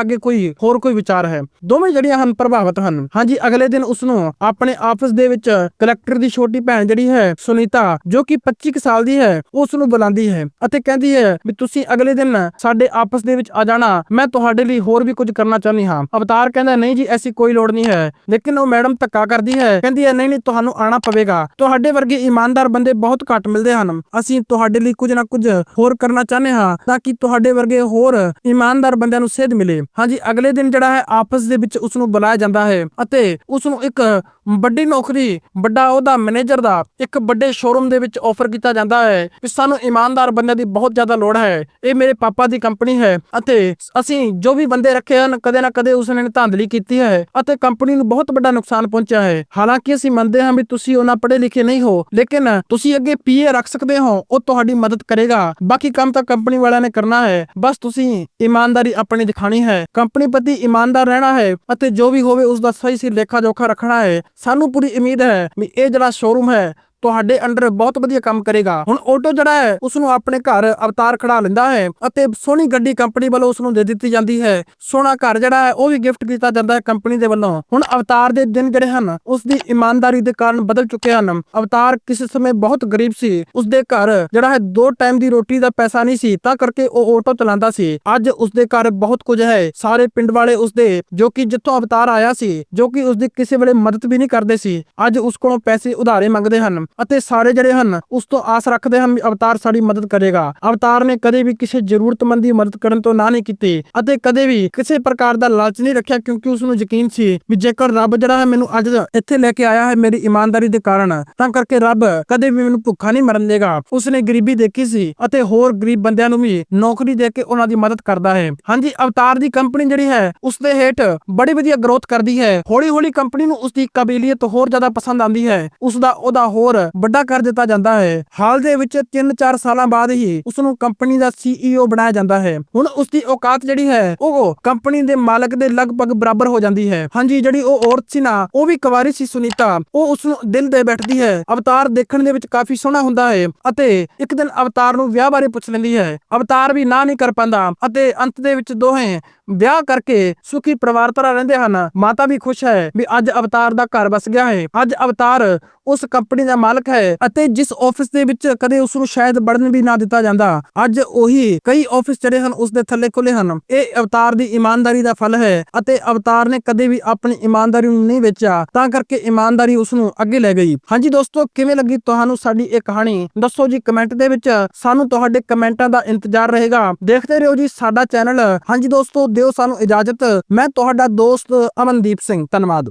ਅੱਗੇ ਕੋਈ ਹੋਰ ਕੋਈ ਵਿਚਾਰ ਹੈ। ਦੋਵੇਂ ਜਿਹੜੀਆਂ ਹਨ, ਪ੍ਰਭਾਵਿਤ ਹਨ। ਹਾਂਜੀ, ਅਗਲੇ ਦਿਨ ਉਸ ਨੂੰ ਆਪਣੇ ਆਫਿਸ ਦੇ ਵਿੱਚ ਕਲੈਕਟਰ ਦੀ ਛੋਟੀ ਭੈਣ ਜਿਹੜੀ ਹੈ, ਸੁਨੀਤਾ, ਜੋ ਕਿ 25 ਸਾਲ ਦੀ ਹੈ ਉਸ ਨੂੰ ਬੁਲਾਉਂਦੀ ਹੈ ਅਤੇ ਕਹਿੰਦੀ ਹੈ ਵੀ ਤੁਸੀਂ ਅਗਲੇ ਦਿਨ ਸਾਡੇ ਆਪਸ ਦੇ ਵਿੱਚ ਆ ਜਾਣਾ, ਮੈਂ ਤੁਹਾਡੇ ਲਈ ਹੋਰ ਵੀ ਕੁਝ ਕਰਨਾ ਚਾਹੁੰਦੀ ਹਾਂ। ਅਵਤਾਰ ਕਹਿੰਦਾ, ਨਹੀਂ ਜੀ, ਐਸੀ ਕੋਈ ਲੋੜ ਨਹੀਂ ਹੈ। ਲੇਕਿਨ ਉਹ ਮੈਡਮ ਧੱਕਾ ਕਰਦੀ ਹੈ, ਕਹਿੰਦੀ ਹੈ, ਨਹੀਂ ਨਹੀਂ, ਤੁਹਾਨੂੰ ਆਣਾ ਪਵੇਗਾ। ਤੁਹਾਡੇ ਵਰਗੇ ਇਮਾਨਦਾਰ ਬੰਦੇ ਬਹੁਤ ਘੱਟ ਮਿਲਦੇ ਹਨ। ਅਸੀਂ ਤੁਹਾਡੇ ਲਈ ਕੁਝ ਨਾ ਕੁਝ ਹੋਰ ਕਰਨਾ ਚਾਹੁੰਦੇ ਹਾਂ, ਤਾਂ ਕਿ ਤੁਹਾਡੇ ਵਰਗੇ ਹੋਰ ਇਮਾਨਦਾਰ ਬੰਦਿਆਂ ਨੂੰ ਸੇਧ ਮਿਲੇ। ਹਾਂਜੀ, ਅਗਲੇ ਦਿਨ ਜਿਹੜਾ ਹੈ ਆਪਸ ਦੇ ਵਿੱਚ ਉਸ ਨੂੰ ਬੁਲਾਇਆ ਜਾਂਦਾ ਹੈ ਅਤੇ ਉਸ ਨੂੰ ਇੱਕ ਵੱਡੀ ਨੌਕਰੀ, ਵੱਡਾ ਉਹਦਾ ਮੈਨੇਜਰ ਦਾ ਇੱਕ ਵੱਡੇ ਸ਼ੋਰੂਮ ਦੇ ਵਿੱਚ ਆਫਰ ਕੀਤਾ ਜਾਂਦਾ ਹੈ ਕਿ ਸਾਨੂੰ ਇਮਾਨਦਾਰ ਬੰਦਿਆਂ ਦੀ ਬਹੁਤ ਜ਼ਿਆਦਾ ਲੋੜ ਹੈ। ਇਹ ਮੇਰੇ ਪਾਪਾ ਦੀ ਕੰਪਨੀ ਹੈ ਅਤੇ ਅਸੀਂ ਜੋ ਵੀ ਬੰਦੇ ਰੱਖੇ ਹਨ, ਕਦੇ ਨਾ ਕਦੇ ਉਸ ਨੇ ਧਾਂਦਲੀ ਕੀਤੀ ਹੈ ਅਤੇ ਕੰਪਨੀ ਨੂੰ ਬਹੁਤ ਵੱਡਾ ਨੁਕਸਾਨ ਪਹੁੰਚਿਆ ਹੈ। ਹਾਲਾਂਕਿ ਅਸੀਂ ਮੰਨਦੇ ਹਾਂ ਵੀ ਤੁਸੀਂ ਉਹਨਾਂ ਪੜ੍ਹੇ ਲਿਖੇ ਨਹੀਂ ਹੋ, ਲੇਕਿਨ ਤੁਸੀਂ ਅੱਗੇ ਪੀਏ ਰੱਖ ਸਕਦੇ ਹੋ, ਉਹ ਤੁਹਾਡੀ ਮਦਦ ਕਰੇਗਾ। ਬਾਕੀ ਕੰਮ ਤਾਂ ਕੰਪਨੀ ਵਾਲਿਆਂ ਨੇ ਕਰਨਾ ਹੈ, ਬਸ ਤੁਸੀਂ ਇਮਾਨਦਾਰੀ ਆਪਣੀ ਦਿਖਾਣੀ ਹੈ। ਕੰਪਨੀ ਪ੍ਰਤੀ ਇਮਾਨਦਾਰ ਰਹਿਣਾ ਹੈ ਅਤੇ ਜੋ ਵੀ ਹੋਵੇ ਉਸ ਦਾ ਸਹੀ ਸੀ ਲੇਖਾ ਜੋਖਾ ਰੱਖਣਾ ਹੈ। ਸਾਨੂੰ ਪੂਰੀ ਉਮੀਦ ਹੈ ਵੀ ਇਹ ਜਿਹੜਾ ਸ਼ੋਰੂਮ ਹੈ ਤੁਹਾਡੇ ਅੰਡਰ ਬਹੁਤ ਵਧੀਆ ਕੰਮ ਕਰੇਗਾ। ਹੁਣ ਆਟੋ ਜਿਹੜਾ ਹੈ ਉਸ ਨੂੰ ਆਪਣੇ ਘਰ ਅਵਤਾਰ ਖੜਾ ਲੈਂਦਾ ਹੈ ਅਤੇ ਸੋਹਣੀ ਗੱਡੀ ਕੰਪਨੀ ਵੱਲੋਂ ਉਸ ਨੂੰ ਦੇ ਦਿੱਤੀ ਜਾਂਦੀ ਹੈ। ਸੋਹਣਾ ਘਰ ਜਿਹੜਾ ਹੈ, ਉਹ ਵੀ ਗਿਫਟ ਕੀਤਾ ਜਾਂਦਾ ਹੈ ਕੰਪਨੀ ਦੇ ਵੱਲੋਂ। ਹੁਣ ਅਵਤਾਰ ਦੇ ਦਿਨ ਜਿਹੜੇ ਹਨ ਉਸ ਦੀ ਇਮਾਨਦਾਰੀ ਦੇ ਕਾਰਨ ਬਦਲ ਚੁੱਕੇ ਹਨ। ਅਵਤਾਰ ਕਿਸੇ ਸਮੇਂ ਬਹੁਤ ਗਰੀਬ ਸੀ। ਉਸ ਦੇ ਘਰ ਜਿਹੜਾ ਹੈ, ਦੋ ਟਾਈਮ ਦੀ ਰੋਟੀ ਦਾ ਪੈਸਾ ਨਹੀਂ ਸੀ, ਤਾਂ ਕਰਕੇ ਉਹ ਆਟੋ ਚਲਾਉਂਦਾ ਸੀ। ਅੱਜ ਉਸ ਦੇ ਘਰ ਬਹੁਤ ਕੁਝ ਹੈ। ਸਾਰੇ ਪਿੰਡ ਵਾਲੇ ਉਸ ਦੇ ਜੋ ਕਿ ਜਿੱਥੋਂ ਅਵਤਾਰ ਆਇਆ ਸੀ, ਜੋ ਕਿ ਉਸ ਦੀ ਕਿਸੇ ਵੇਲੇ ਮਦਦ ਵੀ ਨਹੀਂ ਕਰਦੇ ਸੀ, ਅੱਜ ਉਸ ਕੋਲੋਂ ਪੈਸੇ ਉਧਾਰੇ ਮੰਗਦੇ ਹਨ। ਅਤੇ ਸਾਰੇ ਜਿਹੜੇ ਹਨ, ਉਸ ਤੋਂ ਆਸ ਰੱਖਦੇ ਹਨ ਵੀ ਅਵਤਾਰ ਸਾਡੀ ਮਦਦ ਕਰੇਗਾ। ਅਵਤਾਰ ਨੇ ਕਦੇ ਵੀ ਕਿਸੇ ਜ਼ਰੂਰਤਮੰਦ ਦੀ ਮਦਦ ਕਰਨ ਤੋਂ ਨਾ ਨਹੀਂ ਕੀਤੀ ਅਤੇ ਕਦੇ ਵੀ ਕਿਸੇ ਪ੍ਰਕਾਰ ਦਾ ਲਾਲਚ ਨਹੀਂ ਰੱਖਿਆ ਕਿਉਂਕਿ ਉਸ ਨੂੰ ਯਕੀਨ ਸੀ ਵੀ ਜੇਕਰ ਰੱਬ ਜਿਹੜਾ ਹੈ ਮੈਨੂੰ ਅੱਜ ਇੱਥੇ ਲੈ ਕੇ ਆਇਆ ਹੈ ਮੇਰੀ ਇਮਾਨਦਾਰੀ ਦੇ ਕਾਰਨ, ਤਾਂ ਕਰਕੇ ਰੱਬ ਕਦੇ ਵੀ ਮੈਨੂੰ ਭੁੱਖਾ ਨਹੀਂ ਮਰਨ ਦੇਗਾ। ਉਸ ਨੇ ਗਰੀਬੀ ਦੇਖੀ ਸੀ ਅਤੇ ਹੋਰ ਗਰੀਬ ਬੰਦਿਆਂ ਨੂੰ ਵੀ ਨੌਕਰੀ ਦੇ ਕੇ ਉਹਨਾਂ ਦੀ ਮਦਦ ਕਰਦਾ ਹੈ। ਹਾਂਜੀ, ਅਵਤਾਰ ਦੀ ਕੰਪਨੀ ਜਿਹੜੀ ਹੈ ਉਸ ਦੇ ਹੇਠ ਬੜੀ ਵਧੀਆ ਗਰੋਥ ਕਰਦੀ ਹੈ। ਹੌਲੀ ਹੌਲੀ ਕੰਪਨੀ ਨੂੰ ਉਸ ਦੀ ਕਾਬਲੀਅਤ ਹੋਰ ਜ਼ਿਆਦਾ ਪਸੰਦ ਆਉਂਦੀ ਹੈ। ਉਸ ਦਾ ਉਹਦਾ ਹੋਰ ਵੱਡਾ ਕਰ ਦਿੱਤਾ ਜਾਂਦਾ ਹੈ। ਹਾਲ ਦੇ ਵਿੱਚ 3-4 ਸਾਲਾਂ ਬਾਅਦ ਹੀ ਉਸ ਨੂੰ ਕੰਪਨੀ ਦਾ ਸੀਈਓ ਬਣਾਇਆ ਜਾਂਦਾ ਹੈ। ਹੁਣ ਉਸ ਦੀ ਔਕਾਤ ਜਿਹੜੀ ਹੈ, ਉਹ ਕੰਪਨੀ ਦੇ ਮਾਲਕ ਦੇ ਲਗਭਗ ਬਰਾਬਰ ਹੋ ਜਾਂਦੀ ਹੈ। ਹਾਂਜੀ, ਜਿਹੜੀ ਉਹ ਔਰਤ ਸੀ ਨਾ, ਉਹ ਵੀ ਕੁਵਾਰੀ ਸੀ ਸੁਨੀਤਾ। ਉਹ ਉਸ ਨੂੰ ਦਿਲ ਦੇ ਬੈਠਦੀ ਹੈ। ਅਵਤਾਰ ਦੇਖਣ ਦੇ ਵਿੱਚ ਕਾਫੀ ਸੋਹਣਾ ਹੁੰਦਾ ਹੈ ਅਤੇ ਇੱਕ ਦਿਨ ਅਵਤਾਰ ਨੂੰ ਵਿਆਹ ਬਾਰੇ ਪੁੱਛ ਲੈਂਦੀ ਹੈ। ਅਵਤਾਰ ਵੀ ਨਾ ਨਹੀਂ ਕਰ ਪਾਉਂਦਾ ਅਤੇ ਅੰਤ ਦੇ ਵਿੱਚ ਦੋਹੇ ਵਿਆਹ ਕਰਕੇ ਸੁਖੀ ਪਰਿਵਾਰ ਤਰ੍ਹਾਂ ਰਹਿੰਦੇ ਹਨ। ਮਾਤਾ ਵੀ ਖੁਸ਼ ਹੈ ਵੀ ਅੱਜ ਅਵਤਾਰ ਦਾ ਘਰ ਵਸ ਗਿਆ ਹੈ। ਅੱਜ ਅਵਤਾਰ ਉਸ ਕੰਪਨੀ ਦਾ ਮਾਲਕ ਹੈ ਅਤੇ ਜਿਸ ਆਫਿਸ ਦੇ ਵਿੱਚ ਕਦੇ ਉਸ ਨੂੰ ਸ਼ਾਇਦ ਵੜਨ ਵੀ ਨਾ ਦਿੱਤਾ ਜਾਂਦਾ, ਅੱਜ ਉਹੀ ਕਈ ਆਫਿਸ ਜਿਹੜੇ ਹਨ ਉਸ ਦੇ ਥੱਲੇ ਖੁੱਲੇ ਹਨ। ਇਹ ਅਵਤਾਰ ਦੀ ਇਮਾਨਦਾਰੀ ਦਾ ਫਲ ਹੈ ਅਤੇ ਅਵਤਾਰ ਨੇ ਕਦੇ ਵੀ ਆਪਣੀ ਇਮਾਨਦਾਰੀ ਨੂੰ ਨਹੀਂ ਵੇਚਿਆ, ਤਾਂ ਕਰਕੇ ਇਮਾਨਦਾਰੀ ਉਸ ਨੂੰ ਅੱਗੇ ਲੈ ਗਈ। ਹਾਂਜੀ ਦੋਸਤੋ, ਕਿਵੇਂ ਲੱਗੀ ਤੁਹਾਨੂੰ ਸਾਡੀ ਇਹ ਕਹਾਣੀ? ਦੱਸੋ ਜੀ ਕਮੈਂਟ ਦੇ ਵਿੱਚ। ਸਾਨੂੰ ਤੁਹਾਡੇ ਕਮੈਂਟਾਂ ਦਾ ਇੰਤਜ਼ਾਰ ਰਹੇਗਾ। ਦੇਖਦੇ ਰਹੋ ਜੀ ਸਾਡਾ ਚੈਨਲ ਹਾਂਜੀ ਦੋਸਤੋ, ਦਿਓ ਸਾਨੂੰ ਇਜਾਜ਼ਤ। ਮੈਂ ਤੁਹਾਡਾ ਦੋਸਤ ਅਮਨਦੀਪ ਸਿੰਘ। ਧੰਨਵਾਦ।